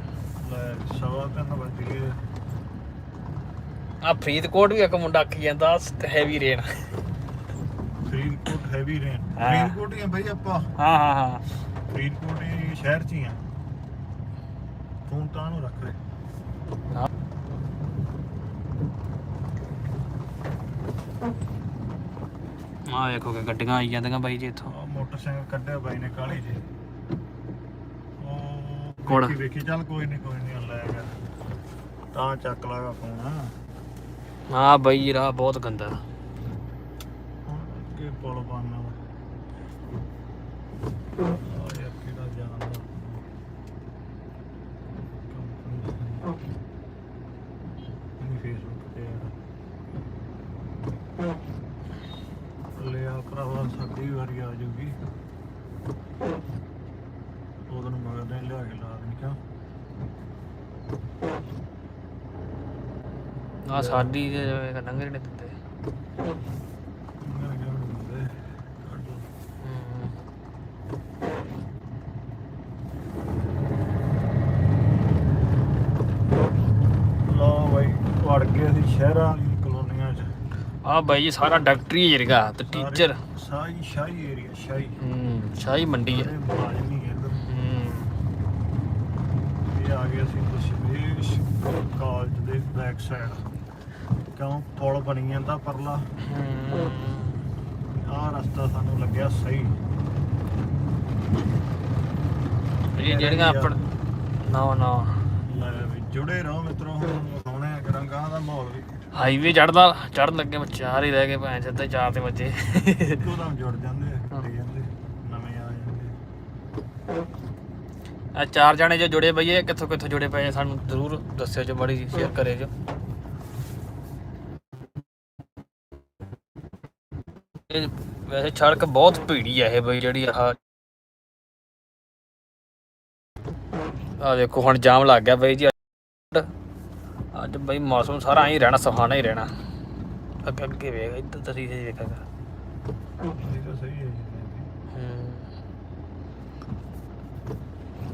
Speaker 2: ਲੈ ਸਵਾ ਤਿੰਨ ਵੱਜ ਗਏ
Speaker 1: ਆ ਫਰੀਦਕੋਟ ਵੀ ਇੱਕ ਮੁੰਡਾ ਆਖੀ ਜਾਂਦਾ heavy rain
Speaker 2: Faridkot heavy rain
Speaker 1: ਹਾਂ।
Speaker 2: ਫਰੀਦਕੋਟ ਹੀ ਆ ਬਈ ਆਪਾਂ
Speaker 1: ਹਾਂ ਹਾਂ ਹਾਂ
Speaker 2: ਫਰੀਦਕੋਟ ਹੀ ਸ਼ਹਿਰ ਚ ਹੀ ਆ ਫੋਨ ਤਾਂ ਨੂੰ ਰੱਖ ਲੈ
Speaker 1: ਆ ਵੇਖੋ ਕਿ ਗੱਡੀਆਂ ਆਈ ਜਾਂਦੀਆਂ ਬਾਈ ਜੀ ਇੱਥੋਂ
Speaker 2: ਮੋਟਰਸਾਈਕਲ ਕੱਢਿਆ ਬਾਈ ਨੇ ਕਾਲੀ ਜੀ
Speaker 1: ਕੌਣ?
Speaker 2: ਵੇਖੀ ਵੇਖੀ ਚੱਲ ਕੋਈ ਨਹੀਂ ਕੋਈ ਨਹੀਂ ਲੈ ਗਿਆ। ਤਾਂ ਚੱਕ ਲਾਗਾ ਫੋਨ।
Speaker 1: ਆ ਬਾਈ ਰਾਹ ਬਹੁਤ ਗੰਦਾ
Speaker 2: ਅੱਗੇ ਪੁਲ ਬਣਨਾ ਵਾ ਆ ਯਾਰ ਕਿਹੜਾ ਜਾਣਦਾ ਕੰਪਨੀ ਫੇਸਬੁੱਕ ਤੇ ਯਾਰ ਲੈ ਆ ਭਰਾਵਾ ਸਾਡੀ ਵਾਰੀ ਆ ਜੂਗੀ ਉਹਦੋਂ ਨੂੰ ਮਗਰ ਦੇ ਲਿਆ ਕੇ ਲਾ ਦੇਣੀ ਕਿਉਂ?
Speaker 1: ਆ ਸਾਡੀ ਦੇ ਨੰਗਰ ਨੇ ਦਿੱਤੇ
Speaker 2: ਵੜ ਗਏ ਸ਼ਹਿਰਾਂ ਦੀ ਕਲੋਨੀਆਂ 'ਚ।
Speaker 1: ਆ ਬਾਈ ਜੀ ਸਾਰਾ ਡਾਕਟਰੀ ਏਰੀਆ ਤੇ ਟੀਚਰ।
Speaker 2: ਸਾਈ ਸ਼ਾਹੀ ਏਰੀਆ ਸ਼ਾਹੀ।
Speaker 1: ਹੂੰ ਸ਼ਾਹੀ ਮੰਡੀ
Speaker 2: ਸਾਰੇ ਹੂੰ ਇਹ ਆ ਗਏ ਅਸੀਂ ਦਸ਼ਮੇਸ਼ ਕਾਲਜ ਦੇ ਬੈਕ ਸਾਈਡ ਕਿਉਂ? ਪੁਲ ਬਣੀ ਜਾਂਦਾ ਪਰਲਾ। ਆਹ ਰਸਤਾ ਸਾਨੂੰ ਲੱਗਿਆ ਸਹੀ।
Speaker 1: ਇਹ ਜਿਹੜੀਆਂ ਆਪਣ ਨਾ ਨਾ
Speaker 2: ਜੁੜੇ ਰਹੋ ਮਿੱਤਰੋ ਹੁਣ ਰੰਗਾਂ ਦਾ ਮਾਹੌਲ ਵੀ।
Speaker 1: ਹਾਈਵੇ ਚੜਦਾ ਚੜਨ ਲੱਗੇ ਮੈਂ ਚਾਰ ਹੀ ਰਹਿ ਗਏ ਭੈਣ ਸਿੱਧੇ ਚਾਰ ਤੇ ਵੱਜੇ।
Speaker 2: ਇੱਕੋ ਦਮ ਜੁੜ ਜਾਂਦੇ ਆ, ਜੁੜੀ ਜਾਂਦੇ ਨਵੇਂ ਆ ਜਾਂਦੇ
Speaker 1: ਆ ਚਾਰ ਜਾਣੇ ਜੋ ਜੁੜੇ ਬਈਏ ਕਿੱਥੋਂ ਕਿੱਥੋਂ ਜੁੜੇ ਪਏ ਆ, ਸਾਨੂੰ ਜ਼ਰੂਰ ਦੱਸਿਓ ਜੋ ਬੜੀ ਸ਼ੇਅਰ ਕਰਿਓ ਜੋ। ਇਹ ਵੈਸੇ ਸੜਕ ਬਹੁਤ ਭੀੜੀ ਆ ਇਹ ਬਈ ਜਿਹੜੀ ਆਹ। ਆ ਦੇਖੋ ਹੁਣ ਜਾਮ ਲੱਗ ਗਿਆ ਬਈ ਜੀ। ਅੱਜ ਬਈ ਮੌਸਮ ਸਾਰਾ ਐਂ ਹੀ ਰਹਿਣਾ ਸੁਹਾਣਾ ਹੀ ਰਹਿਣਾ। ਅੱਗੇ ਅੱਗੇ ਵੇਖ ਇੱਧਰ ਤਰੀ ਦੇ ਵੇਖਾਂਗਾ।
Speaker 2: ਸਹੀ ਹੈ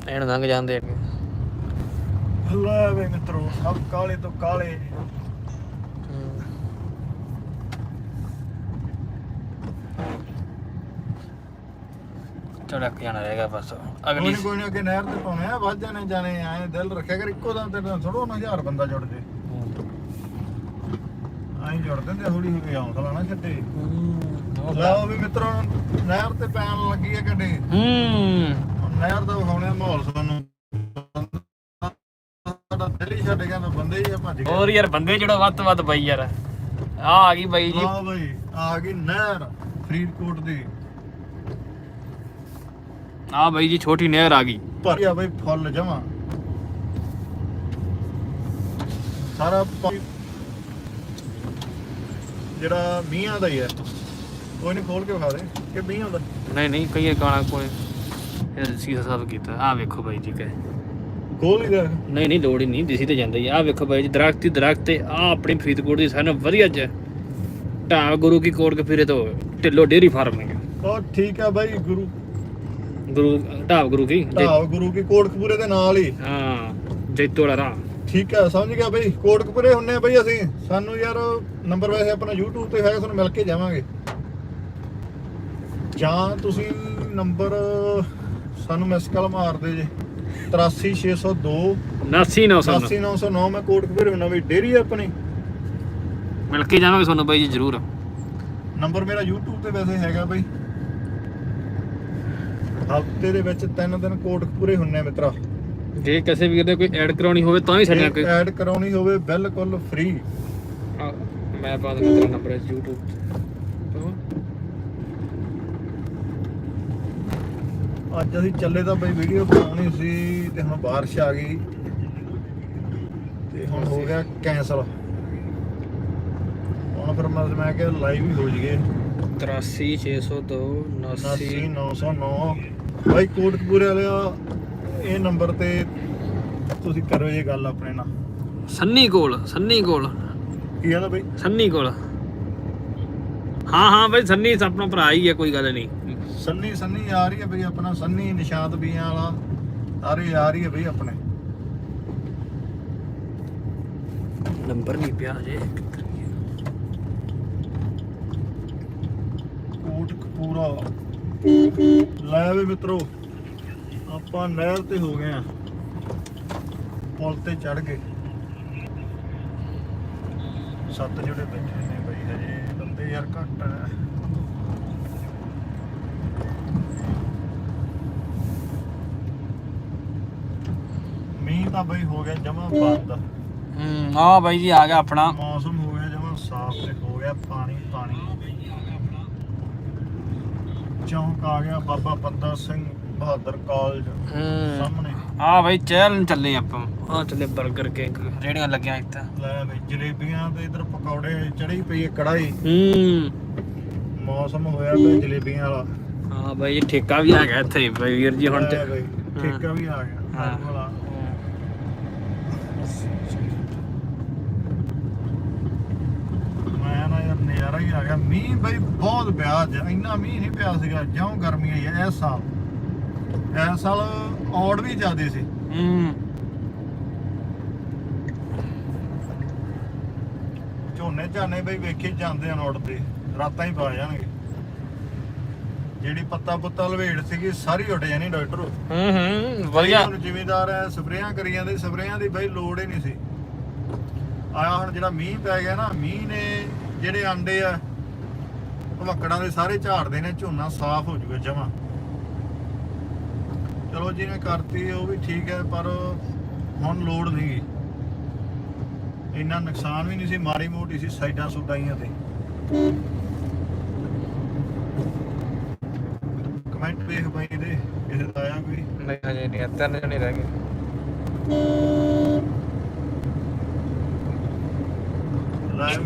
Speaker 1: ਐਨ ਲੰਘ ਜਾਂਦੇ ਅੱਗੇ।
Speaker 2: ਲੈ ਵੇ ਮਿੱਤਰੋ ਸਭ ਕਾਲੇ ਤੋਂ ਕਾਲੇ।
Speaker 1: ਚੜਕ ਜਾਣਾ ਰਹੇਗਾ ਬਸ। ਅਗਲੀ
Speaker 2: ਨੀ ਕੋਈ ਨਹੀਂ ਅੱਗੇ ਨਹਿਰ ਤੇ ਪਾਉਣੇ ਆ ਵੱਧ ਜਾਣੇ ਜਾਣੇ ਆਏ ਦਿਲ ਰੱਖਿਆ ਕਰ ਇੱਕੋ ਦਮ ਤੇ ਥੋੜੋ ਨਾ ਹਜ਼ਾਰ ਬੰਦਾ ਜੁੜ ਜੇ। ਆਈ ਜੁੜ ਦਿੰਦੇ ਹੌਲੀ ਹੌਲੀ ਹੌਸਲਾ ਨਾ ਛੱਡੇ। ਲਓ ਵੀ ਮਿੱਤਰੋ ਨਹਿਰ ਤੇ ਪੈਣ ਲੱਗੀ ਹੈ ਗੱਡੀ।
Speaker 1: ਹੂੰ।
Speaker 2: ਨਹਿਰ ਦਾ ਵਿਖਾਉਣੇ ਆ ਮਾਹੌਲ ਸਾਨੂੰ। ਸਾਡੇ ਕਹਿੰਦਾ ਬੰਦੇ ਹੀ ਆ ਭੱਜ ਗਏ।
Speaker 1: ਹੋਰ ਯਾਰ ਬੰਦੇ ਜਿਹੜਾ ਵੱਧ ਤੋਂ ਵੱਧ ਬਾਈ ਯਾਰ। ਆ ਆ ਗਈ ਬਾਈ ਜੀ।
Speaker 2: ਹਾਂ ਬਈ ਆ ਗਈ ਨਹਿਰ ਫਰੀਦਕੋਟ ਦੀ।
Speaker 1: ਆ ਬਾਈ ਜੀ ਛੋਟੀ ਨਹਿਰ ਆ ਗਈ।
Speaker 2: ਭਰਿਆ ਬਈ ਫੁੱਲ ਜਮਾ। ਸਾਰਾ ਜਿਹੜਾ ਮੀਆਂ ਦਾ ਹੀ ਹੈ ਕੋਈ ਨਹੀਂ ਖੋਲ ਕੇ ਵਿਖਾ ਦੇ ਕਿ ਮੀਆਂ ਦਾ
Speaker 1: ਨਹੀਂ ਨਹੀਂ ਕਈ ਗਾਣਾ ਕੋਈ ਇਹ ਸੀਸਾ ਸਾਫ਼ ਕੀਤਾ ਆ ਵੇਖੋ ਬਾਈ ਜੀ ਕਹੇ।
Speaker 2: ਖੋਲ ਹੀ ਦੇ
Speaker 1: ਨਹੀਂ ਨਹੀਂ ਲੋੜ ਹੀ ਨਹੀਂ ਦਿਸੀ ਤੇ ਜਾਂਦਾ ਹੀ ਆ ਵੇਖੋ ਬਾਈ ਜੀ ਦਰਖਤ ਹੀ ਦਰਖਤ ਤੇ ਆ ਆਪਣੀ ਫਰੀਦਕੋਟ ਦੀ ਸਾਨੂੰ ਵਧੀਆ ਚ ਢਾਬ ਗੁਰੂ ਕੀ ਕੋਟ ਕੇ ਫਿਰੇ ਤੋਂ ਢਿੱਲੋ ਡੇਰੀ ਫਾਰਮ ਹੈ
Speaker 2: ਉਹ ਠੀਕ ਆ ਬਾਈ ਗੁਰੂ।
Speaker 1: ਗੁਰੂ ਢਾਬ ਗੁਰੂ ਕੀ?
Speaker 2: ਢਾਬ ਗੁਰੂ ਕੀ ਕੋਟਕਪੂਰੇ ਦੇ ਨਾਲ ਹੀ।
Speaker 1: ਹਾਂ ਜੈਤੋ ਵਾਲਾ ਰਾਹ
Speaker 2: ਠੀਕ ਆ ਸਮਝ ਗਿਆ ਬਈ ਕੋਟਕਪੂਰੇ ਹੁੰਨੇ ਆ ਬਈ ਅਸੀਂ। ਸਾਨੂੰ ਯਾਰ ਨੰਬਰ ਵੈਸੇ ਆਪਣਾ YouTube ਤੇ ਹੈਗਾ ਤੁਹਾਨੂੰ ਮਿਲ ਕੇ ਜਾਵਾਂਗੇ। ਜਾਂ ਤੁਸੀਂ ਨੰਬਰ ਸਾਨੂੰ ਮਿਸ ਕਾਲ ਮਾਰ ਦਿਓ ਜੀ। 83602
Speaker 1: 99900
Speaker 2: 80909 ਮੈਂ ਕੋਟਕਪੂਰੇ ਹੁੰਨਾ ਵੀ ਡੇਰੀ ਆ ਆਪਣੀ।
Speaker 1: ਮਿਲ ਕੇ ਜਾਵਾਂਗੇ ਤੁਹਾਨੂੰ ਬਾਈ ਜੀ ਜ਼ਰੂਰ।
Speaker 2: ਨੰਬਰ ਮੇਰਾ YouTube ਤੇ ਵੈਸੇ ਹੈਗਾ ਬਈ। ਹਫ਼ਤੇ ਦੇ ਵਿੱਚ ਤਿੰਨ ਦਿਨ ਕੋਟਕਪੂਰੇ ਹੁੰਨੇ ਆ ਮਿੱਤਰਾ।
Speaker 1: ਜੇ ਕਿਸੇ ਵੀਰ ਨੇ ਕੋਈ ਐਡ ਕਰਾਉਣੀ ਹੋਵੇ ਤਾਂ ਵੀ ਸਾਡੇ ਨਾਲ ਕੋਈ।
Speaker 2: ਐਡ ਕਰਾਉਣੀ ਹੋਵੇ ਬਿਲਕੁਲ ਫ੍ਰੀ
Speaker 1: ਮੈਂ ਪਾ ਦਿੰਦਾ ਤੇਰਾ ਨੰਬਰ YouTube
Speaker 2: ਅੱਜ ਅਸੀਂ ਚੱਲੇ ਤਾਂ ਬਈ ਵੀਡੀਓ ਬਣਾਉਣੀ ਸੀ ਤੇ ਹੁਣ ਬਾਰਿਸ਼ ਆ ਗਈ। ਤੇ ਹੁਣ ਹੋ ਗਿਆ ਕੈਂਸਲ ਹੁਣ ਫਿਰ ਮੈਂ ਮੈਂ ਕਿਹਾ ਲਾਈਵ ਹੀ ਹੋ ਜੀਏ।
Speaker 1: 83602
Speaker 2: 80909 ਬਾਈ ਕੋਟਕਪੂਰੇ ਵਾਲਿਆ ਇਹ ਨੰਬਰ ਤੇ ਤੁਸੀਂ ਕਰੋ ਇਹ ਗੱਲ ਆਪਣੇ ਨਾਲ।
Speaker 1: ਸੰਨੀ ਕੋਲ ਸੰਨੀ ਕੋਲ।
Speaker 2: ਕੀ ਆਦਾ ਬਈ?
Speaker 1: ਸੰਨੀ ਕੋਲ। ਹਾਂ ਹਾਂ ਬਈ ਸੰਨੀ ਆਪਣਾ ਭਰਾ ਹੀ ਹੈ ਕੋਈ ਗੱਲ ਨਹੀਂ।
Speaker 2: ਸੰਨੀ ਸੰਨੀ ਆ ਰਹੀ ਹੈ ਬਈ ਆਪਣਾ ਸੰਨੀ ਨਿਸ਼ਾਤ ਬੀਆਂ ਵਾਲਾ ਸਾਰੇ ਆ ਰਹੀ ਹੈ ਬਈ ਆਪਣੇ।
Speaker 1: ਨੰਬਰ ਨਹੀਂ ਪਿਆ ਜੇ
Speaker 2: ਕੋਟਕਪੂਰਾ। ਲੈ ਵੀ ਮਿੱਤਰੋ ਆਪਾਂ ਨਹਿਰ ਤੇ ਹੋ ਗਏ ਆ ਪੁਲ ਤੇ ਚੜ ਗਏ। ਸੱਤ ਜਿਹੜੇ ਬੈਠੇ ਨੇ ਬਈ ਹਜੇ ਬੰਦੇ ਯਾਰ ਘੱਟ ਆ ਮੀਂਹ ਤਾਂ ਬਈ ਹੋ ਗਿਆ ਜਮਾ ਬੰਦ।
Speaker 1: ਹੂੰ ਆ ਬਾਈ ਜੀ ਆ ਗਿਆ ਆਪਣਾ।
Speaker 2: ਮੌਸਮ ਹੋ ਗਿਆ ਜਮਾ ਸਾਫ਼ ਤੇ ਹੋ ਗਿਆ ਪਾਣੀ ਪਾਣੀ। ਚੌਂਕ ਆ ਗਿਆ ਬਾਬਾ ਬੰਦਾ ਸਿੰਘ ਬਹਾਦਰ ਕਾਲਜ
Speaker 1: ਹੂੰ।
Speaker 2: ਸਾਹਮਣੇ।
Speaker 1: ਆ ਬਾਈ ਚੈਲ ਚੱਲੇ ਆਪਾਂ। ਆ ਚੱਲੇ 버ਗਰ ਕੇਕ। ਰੇੜੀਆਂ ਲੱਗੀਆਂ ਇੱਥੇ।
Speaker 2: ਲੈ ਬਈ ਜਲੇਬੀਆਂ ਤੇ ਇਧਰ ਪਕੌੜੇ ਚੜੀ ਪਈ ਹੈ ਕੜਾਈ
Speaker 1: ਹੂੰ।
Speaker 2: ਮੌਸਮ ਹੋਇਆ ਪਿਆ ਜਲੇਬੀਆਂ ਵਾਲਾ।
Speaker 1: ਹਾਂ ਬਾਈ ਜੀ ਠੇਕਾ ਵੀ ਆ ਗਿਆ ਇੱਥੇ ਬਾਈ ਵੀਰ ਜੀ ਹੁਣ
Speaker 2: ਲੈ
Speaker 1: ਤੇ।
Speaker 2: ਬਈ ਠੇਕਾ ਵੀ ਆ ਗਿਆ।
Speaker 1: ਹਾਂ।
Speaker 2: ਆਹ ਵਾਲਾ। ਮੈਂ ਨਾ ਯਾਰ ਨਜ਼ਾਰਾ ਹੀ ਆ ਗਿਆ ਮੀਂਹ ਬਈ ਬਹੁਤ ਪਿਆ ਅੱਜ। ਇੰਨਾ ਮੀਂਹ ਨਹੀਂ ਪਿਆ ਸੀਗਾ। ਜਿਉਂ ਗਰਮੀ ਆਈ ਇਸ ਸਾਲ। ਇਸ ਸਾਲ ਔੜ ਵੀ ਜ਼ਿਆਦੇ ਸੀ।
Speaker 1: ਹੂੰ।
Speaker 2: ਝੋਨੇ ਝਾਨੇ ਬਈ ਵੇਖੇ ਜਾਂਦੇ ਹਨ ਉੱਡਦੇ ਰਾਤਾਂ ਹੀ ਪਾ ਜਾਣਗੇ। ਜਿਹੜੀ ਪੱਤਾ ਪੁੱਤਾ ਲਵੇੜ ਸੀਗੀ ਸਾਰੀ ਉੱਡ ਜਾਣੀ ਡਾਕਟਰ।
Speaker 1: ਹੂੰ ਹੂੰ ਵਧੀਆ।
Speaker 2: ਜ਼ਿਮੀਦਾਰ ਐ ਸਪਰੇਆਂ ਕਰੀ ਜਾਂਦੇ। ਸਪਰੇਆਂ ਦੀ ਬਈ ਲੋੜ ਹੀ ਨਹੀਂ ਸੀ। ਆਇਆ ਹੁਣ ਜਿਹੜਾ ਮੀਂਹ ਪੈ ਗਿਆ ਨਾ ਮੀਂਹ ਨੇ ਜਿਹੜੇ ਆਂਡੇ ਆ ਭਮੱਕੜਾਂ ਦੇ ਸਾਰੇ ਝਾੜਦੇ ਨੇ ਝੋਨਾ ਸਾਫ਼ ਹੋ ਜੂਗਾ ਜਮਾ। ਚਲੋ ਜਿਹਨੇ ਕਰਤੀ ਉਹ ਵੀ ਠੀਕ ਹੈ ਪਰ ਹੁਣ ਲੋੜ ਨਹੀਂ ਇੰਨਾ ਨੁਕਸਾਨ ਵੀ ਨਹੀਂ ਸੀ ਮਾੜੀ ਮੋਟੀ ਸੀ ਸਾਈਡਾਂ ਸੁਡਾਈਆਂ ਤੇ। ਕਮੈਂਟ ਵੇਖ ਬਾਈ ਦੇ ਕਿਸੇ ਦਾ ਆਇਆ ਕੋਈ?
Speaker 1: ਨਹੀਂ ਹਜੇ ਨਹੀਂ ਤਿੰਨ ਜਣੇ ਰਹਿ ਗਏ।
Speaker 2: ਲਾਈਵ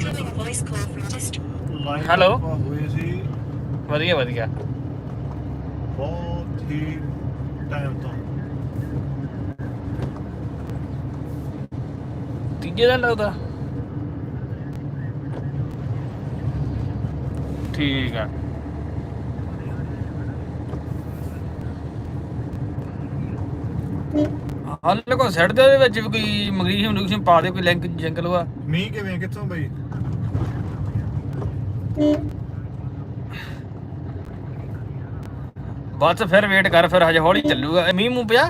Speaker 1: ਵਧੀਆ ਵਧੀਆ
Speaker 2: ਬਹੁਤ ਹੀ ਟਾਈਮ ਤੋਂ
Speaker 1: ਤੀਜੇ ਦਿਨ ਲੱਗਦਾ ਠੀਕ ਆ ਹੱਲ ਕੋ ਸੈੱਟ ਦੇ ਉਹਦੇ ਵਿੱਚ ਵੀ ਕੋਈ ਮੈਗਨੀਸ਼ੀਅਮ ਮੈਗਨੀਸ਼ੀਅਮ ਪਾ ਦੇ ਕੋਈ ਲਿੰਕ ਜਿੰਕ ਲਵਾ
Speaker 2: ਮੀਂਹ ਕਿਵੇਂ ਕਿੱਥੋਂ ਬਈ
Speaker 1: ਬਸ ਫਿਰ ਵੇਟ ਕਰ ਫਿਰ ਹਜੇ ਹੌਲੀ ਚੱਲੂਗਾ। ਇਹ ਮੀਂਹ ਮੂੰਹ ਪਿਆ?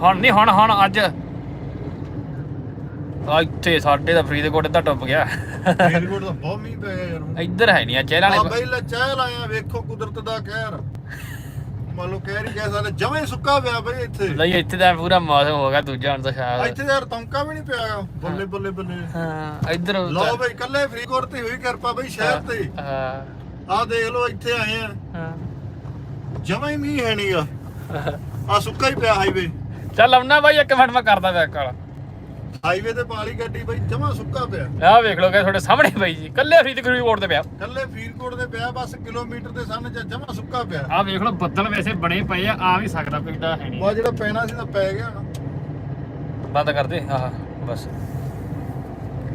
Speaker 1: ਹੁਣ ਨਹੀਂ ਹੁਣ ਹੁਣ ਅੱਜ। ਆ ਇੱਥੇ ਸਾਡੇ ਦਾ ਫਰੀਦਕੋਟ ਤਾਂ ਟੁੱਪ ਗਿਆ।
Speaker 2: ਫਰੀਦਕੋਟ ਦਾ ਬਹੁਤ ਮੀਂਹ ਪੈ ਗਿਆ ਯਾਰ ਹੁਣ।
Speaker 1: ਇੱਧਰ ਹੈ ਨਹੀਂ ਆ ਚਿਹਰਾ
Speaker 2: ਆ
Speaker 1: ਵਾਲੇ
Speaker 2: ਬਈ ਲੈ ਚਾਹ ਲਾਇਆ ਵੇਖੋ ਕੁਦਰਤ ਦਾ ਕਹਿਰ। ਮੰਨ ਲਓ ਕਹਿ ਰਹੀ ਕਹਿ ਸਕਦੇ ਜਮਾਂ ਹੀ ਸੁੱਕਾ ਪਿਆ ਬਈ ਇੱਥੇ।
Speaker 1: ਲਈ ਇੱਥੇ ਤਾਂ ਪੂਰਾ ਮੌਸਮ ਹੋ ਗਿਆ ਦੂਜਾ ਹੁਣ ਤਾਂ ਸ਼ਾਇਦ।
Speaker 2: ਇੱਥੇ ਯਾਰ ਤੌਂਕਾ ਵੀ ਨਹੀਂ ਪਿਆ ਬੱਲੇ ਬੱਲੇ ਬੱਲੇ।
Speaker 1: ਹਾਂ ਇੱਧਰ
Speaker 2: ਲਓ ਬਈ ਕੱਲੇ ਫਰੀਦਕੋਟ ਤੇ ਹੋਈ ਕਿਰਪਾ ਬਈ ਸ਼ਹਿਰ ਤੇ।
Speaker 1: ਹਾਂ।
Speaker 2: ਆਹ ਦੇਖ ਲਓ ਇੱਥੇ ਆਏ ਆ।
Speaker 1: ਹਾਂ।
Speaker 2: ਜਮਾਂ ਹੀ ਮੀਂਹ ਹੈ ਨਹੀਂਗਾ ਆ। ਸੁੱਕਾ ਹੀ ਪਿਆ ਹਾਈਵੇ
Speaker 1: ਚੱਲ ਆਉਣਾ ਬਾਈ ਇੱਕ ਮਿੰਟ ਮੈਂ ਕਰਦਾ ਬੈਕ ਕਾਲ
Speaker 2: ਹਾਈਵੇ ਤੇ ਪਾਲੀ ਗੱਡੀ ਬਈ ਜਮਾਂ ਸੁੱਕਾ ਪਿਆ।
Speaker 1: ਆਹ ਵੇਖ ਲਓ ਕਿ ਤੁਹਾਡੇ ਸਾਹਮਣੇ ਬਾਈ ਜੀ। ਕੱਲੇ ਫਰੀਦਕੋਟ ਰੋਡ ਤੇ ਪਿਆ।
Speaker 2: ਕੱਲੇ ਫਰੀਦਕੋਟ ਦੇ ਪਿਆ ਬਸ ਕਿਲੋਮੀਟਰ ਦੇ ਸਾਹਮਣੇ ਜਮਾਂ ਸੁੱਕਾ ਪਿਆ।
Speaker 1: ਆਹ ਵੇਖ ਲਓ ਬੱਦਲ ਵੈਸੇ ਬਣੇ ਪਏ ਆ ਆ ਵੀ ਸਕਦਾ ਏਡਾ ਹੈ ਨਹੀਂ
Speaker 2: ਉਹ ਜਿਹੜਾ ਪੈਣਾ ਸੀ ਤਾਂ ਪੈ ਗਿਆ।
Speaker 1: ਬੰਦ ਕਰ ਦੇ ਆਹ ਬਸ।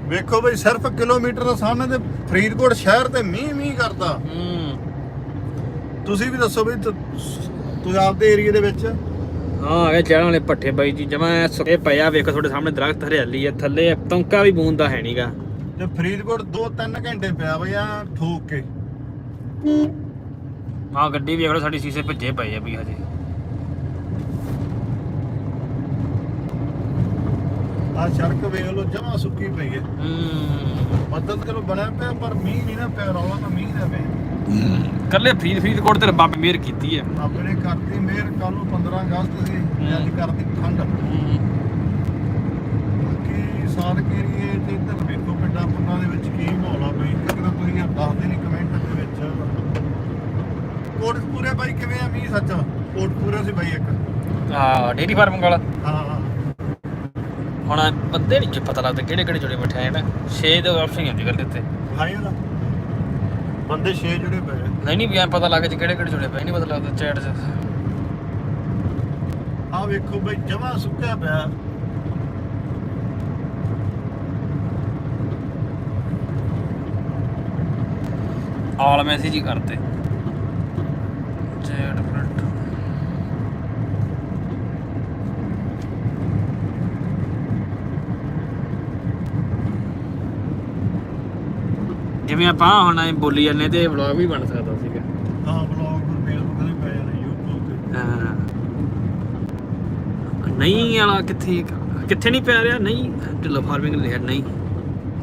Speaker 2: ਵੇਖੋ ਬਈ ਸਿਰਫ ਕਿਲੋਮੀਟਰ ਦੇ ਸਾਹਮਣੇ ਤੇ ਫਰੀਦਕੋਟ ਸ਼ਹਿਰ ਤੇ ਮੀਂਹ ਮੀਂਹ ਕਰਦਾ।
Speaker 1: ਹੂੰ।
Speaker 2: ਤੁਸੀਂ ਵੀ ਦੱਸੋ ਬਈ ਤੁਸੀਂ ਆਪਦੇ ਏਰੀਆ ਦੇ ਵਿੱਚ?
Speaker 1: ਹਾਂ ਆ ਗਏ ਚਾਹਾਂ ਵਾਲੇ ਪੱਠੇ ਬਾਈ ਜੀ ਜਮਾ ਸੁੱਕੇ ਪਏ ਆ ਵੇਖੋ ਤੁਹਾਡੇ ਸਾਹਮਣੇ ਦਰਖਤ ਹਰਿਆਲੀ ਆ ਥੱਲੇ ਤੌਂਕਾ ਵੀ ਬੂੰਦ ਦਾ ਹੈ ਨਹੀਂਗਾ
Speaker 2: ਤੇ ਫਰੀਦਕੋਟ 2-3 ਘੰਟੇ ਪਿਆ ਬਈ ਆ ਠੋਕ ਕੇ।
Speaker 1: ਆਹ ਗੱਡੀ ਵੇਖ ਲਓ ਸਾਡੀ ਸੀਸੇ ਭੱਜੇ ਪਏ ਆ ਵੀ ਹਜੇ।
Speaker 2: ਆ ਸੜਕ ਵੇਖ ਲਓ ਜਮਾਂ ਸੁੱਕੀ ਪਈ ਹੈ।
Speaker 1: ਹੂੰ।
Speaker 2: ਬੱਦਲ ਚਲੋ ਬਣਿਆ ਪਿਆ ਪਰ ਮੀਂਹ ਨਹੀਂ ਨਾ ਪਿਆ ਰੌਲਾ ਤਾਂ ਮੀਂਹ ਦਾ ਪਿਆ।
Speaker 1: ਕੱਲੇ ਫਰੀਦ ਫਰੀਦਕੋਟ ਤੇ ਰੱਬਾ ਮਿਹਰ ਕੀਤੀ ਹੈ।
Speaker 2: ਆਪਣੇ ਕਰਦੀ ਮਿਹਰ ਕੱਲ ਨੂੰ 15 ਅਗਸਤ ਸੀ ਅੱਜ ਕਰਦੀ ਠੰਡ ਬਾਕੀ ਸਾਰਕ ਏਰੀਏ ਤੇ ਇੱਧਰ ਵੇਖੋ ਪਿੰਡਾਂ ਪੁੰਡਾਂ ਦੇ ਵਿੱਚ ਕੀ ਮਾਹੌਲ ਆ ਬਈ। ਇੱਕ ਤਾਂ ਤੁਸੀਂ ਦੱਸਦੇ ਨਹੀਂ ਕਮੈਂਟ ਦੇ ਵਿੱਚ। ਕੋਟਪੂਰੇ ਬਾਈ ਕਿਵੇਂ ਆ ਮੀਂਹ ਸੱਚ? ਕੋਟਪੂਰੇ ਸੀ ਬਾਈ ਇੱਕ।
Speaker 1: ਹਾਂ ਡੇਰੀ ਫਾਰਮ ਕੋਲ
Speaker 2: ਹਾਂ।
Speaker 1: ਹੁਣ ਬੰਦੇ ਨਹੀਂ ਪਤਾ ਲੱਗਦਾ ਕਿਹੜੇ ਕਿਹੜੇ ਜੁੜੇ ਬੈਠੇ ਆ ਨਾ 6 ਦੇ ਆਪਸ਼ਨ ਹੁੰਦੀ ਗੱਲ ਇੱਥੇ।
Speaker 2: ਹਾਈ ਉਹਦਾ ਬੰਦੇ ਛੇ ਜੁੜੇ ਪਏ ਆ।
Speaker 1: ਨਹੀਂ ਨਹੀਂ ਵੀ ਐਂ ਪਤਾ ਲੱਗ ਜੇ ਕਿਹੜੇ ਕਿਹੜੇ ਜੁੜੇ ਪਏ ਨਹੀਂ ਪਤਾ ਲੱਗਦਾ ਚੈਟ 'ਚ।
Speaker 2: ਆਹ ਵੇਖੋ ਬਈ ਜਮਾ ਸੁੱਕਿਆ ਪਿਆ।
Speaker 1: ਆਲ ਮੈਸੇਜ ਹੀ ਕਰਤੇ ਚੈਟ ਫਰੰਟ ਜਿਵੇਂ ਆਪਾਂ ਹੁਣ ਐਂ ਬੋਲੀ ਜਾਂਦੇ ਤੇ ਵਲੌਗ ਵੀ ਬਣ ਸਕਦਾ ਸੀਗਾ।
Speaker 2: ਹਾਂ ਬਲੌਗ ਫੇਸਬੁੱਕ ਤੇ ਪਏ ਨੇ YouTube ਤੇ।
Speaker 1: ਹਾਂ। ਨਹੀਂ ਵਾਲਾ ਕਿੱਥੇ ਕਿੱਥੇ ਨਹੀਂ ਪੈ ਰਿਹਾ? ਨਹੀਂ ਢਿੱਲੋ ਫਾਰਮਿੰਗ ਲਿਖਿਆ ਨਹੀਂ।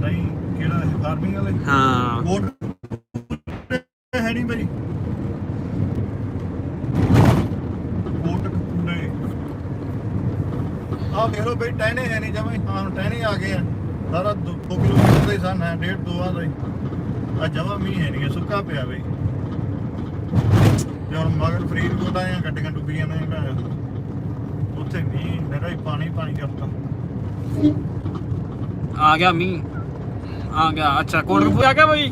Speaker 2: ਨਹੀਂ ਕਿਹੜਾ ਇਹ ਫਾਰਮਿੰਗ ਵਾਲੇ?
Speaker 1: ਹਾਂ।
Speaker 2: ਕੋਟ ਹੈ ਨਹੀਂ ਬਈ। ਕੋਟ ਕਪੂਰੇ ਆਹ ਦੇਖ ਲਓ ਬਈ ਟਹਿਣੇ ਹੈ ਨਹੀਂ ਜਮਾਂ ਹੀ। ਹਾਂ ਟਹਿਣੇ ਆ ਗਏ ਆ। ਸਾਰਾ 2 ਕਿਲੋਮੀਟਰ ਦਾ ਹੀ ਸਨ ਹੈ ਡੇਢ ਦੋ ਆ ਦਾ ਹੀ ਆ ਜਮਾ ਮੀਂਹ ਹੈ ਨਹੀਂ ਸੁੱਕਾ ਪਿਆ ਬਈ। ਤੇ ਹੁਣ ਮਗਰ ਫਰੀਦਕੋਟ ਆ ਗੱਡੀਆਂ ਡੁੱਬੀਆਂ ਨੇ ਭੈਣ। ਉੱਥੇ ਮੀਂਹ ਹੀ ਪਾਣੀ ਪਾਣੀ ਕਰਤਾ
Speaker 1: ਆ ਗਿਆ ਮੀਂਹ। ਆ ਗਿਆ ਅੱਛਾ ਕੋਟਕਪੂਰ ਆ ਗਿਆ ਬਈ?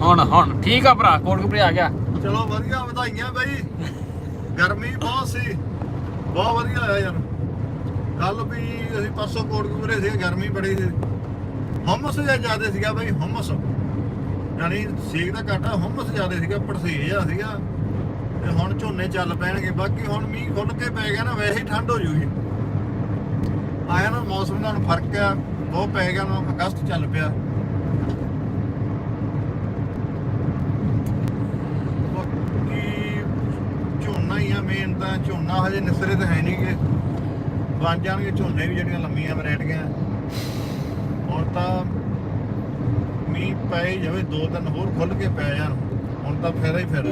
Speaker 1: ਹੁਣ ਹੁਣ ਠੀਕ ਆ ਭਰਾ ਕੋਟਕਪੂਰ ਆ ਗਿਆ।
Speaker 2: ਚਲੋ ਵਧੀਆ ਵਧਾਈਆਂ ਬਈ। ਗਰਮੀ ਬਹੁਤ ਸੀ। ਬਹੁਤ ਵਧੀਆ ਹੋਇਆ ਯਾਰ। ਕੱਲ ਵੀ ਅਸੀਂ ਪਰਸੋਂ ਕੋਟਕਪੂਰੇ ਸੀ ਗਰਮੀ ਬੜੀ ਸੀ। ਹਮਸ ਜਿਹਾ ਜ਼ਿਆਦਾ ਸੀਗਾ ਬਈ, ਹਮਸ। ਯਾਨੀ ਸੇਕ ਦਾ ਘਾਟਾ ਹਮਸ ਜ਼ਿਆਦਾ ਸੀਗਾ ਪੜਸੇ ਜਿਹਾ ਸੀਗਾ। ਤੇ ਹੁਣ ਝੋਨੇ ਚੱਲ ਪੈਣਗੇ, ਬਾਕੀ ਹੁਣ ਮੀਂਹ ਖੁੱਲ ਕੇ ਪੈ ਗਿਆ ਨਾ, ਵੈਸੇ ਹੀ ਠੰਡ ਹੋ ਜੂਗੀ। ਆਇਆ ਨਾ ਮੌਸਮ ਦਾ ਹੁਣ ਫ਼ਰਕ ਆ, ਬਹੁਤ ਪੈ ਗਿਆ ਨਾ, ਅਗਸਤ ਚੱਲ ਪਿਆ। ਬਾਕੀ ਝੋਨਾ ਹੀ ਆ ਮੇਨ ਤਾਂ ਝੋਨਾ ਹਜੇ ਨਿਸਰੇ ਤਾਂ ਹੈ ਨਹੀਂ ਕਿ ਬਣ ਜਾਣਗੇ ਝੋਨੇ ਵੀ ਜਿਹੜੀਆਂ ਲੰਮੀਆਂ ਵੈਰਾਈਟੀਆਂ ਹੁਣ ਤਾਂ ਮੀਂਹ ਪਏ ਜਾਵੇ, ਦੋ ਤਿੰਨ ਹੋਰ ਖੁੱਲ ਕੇ ਪੈ ਜਾਣ। ਹੁਣ ਤਾਂ ਫੇਰ ਹੀ ਫਿਰ।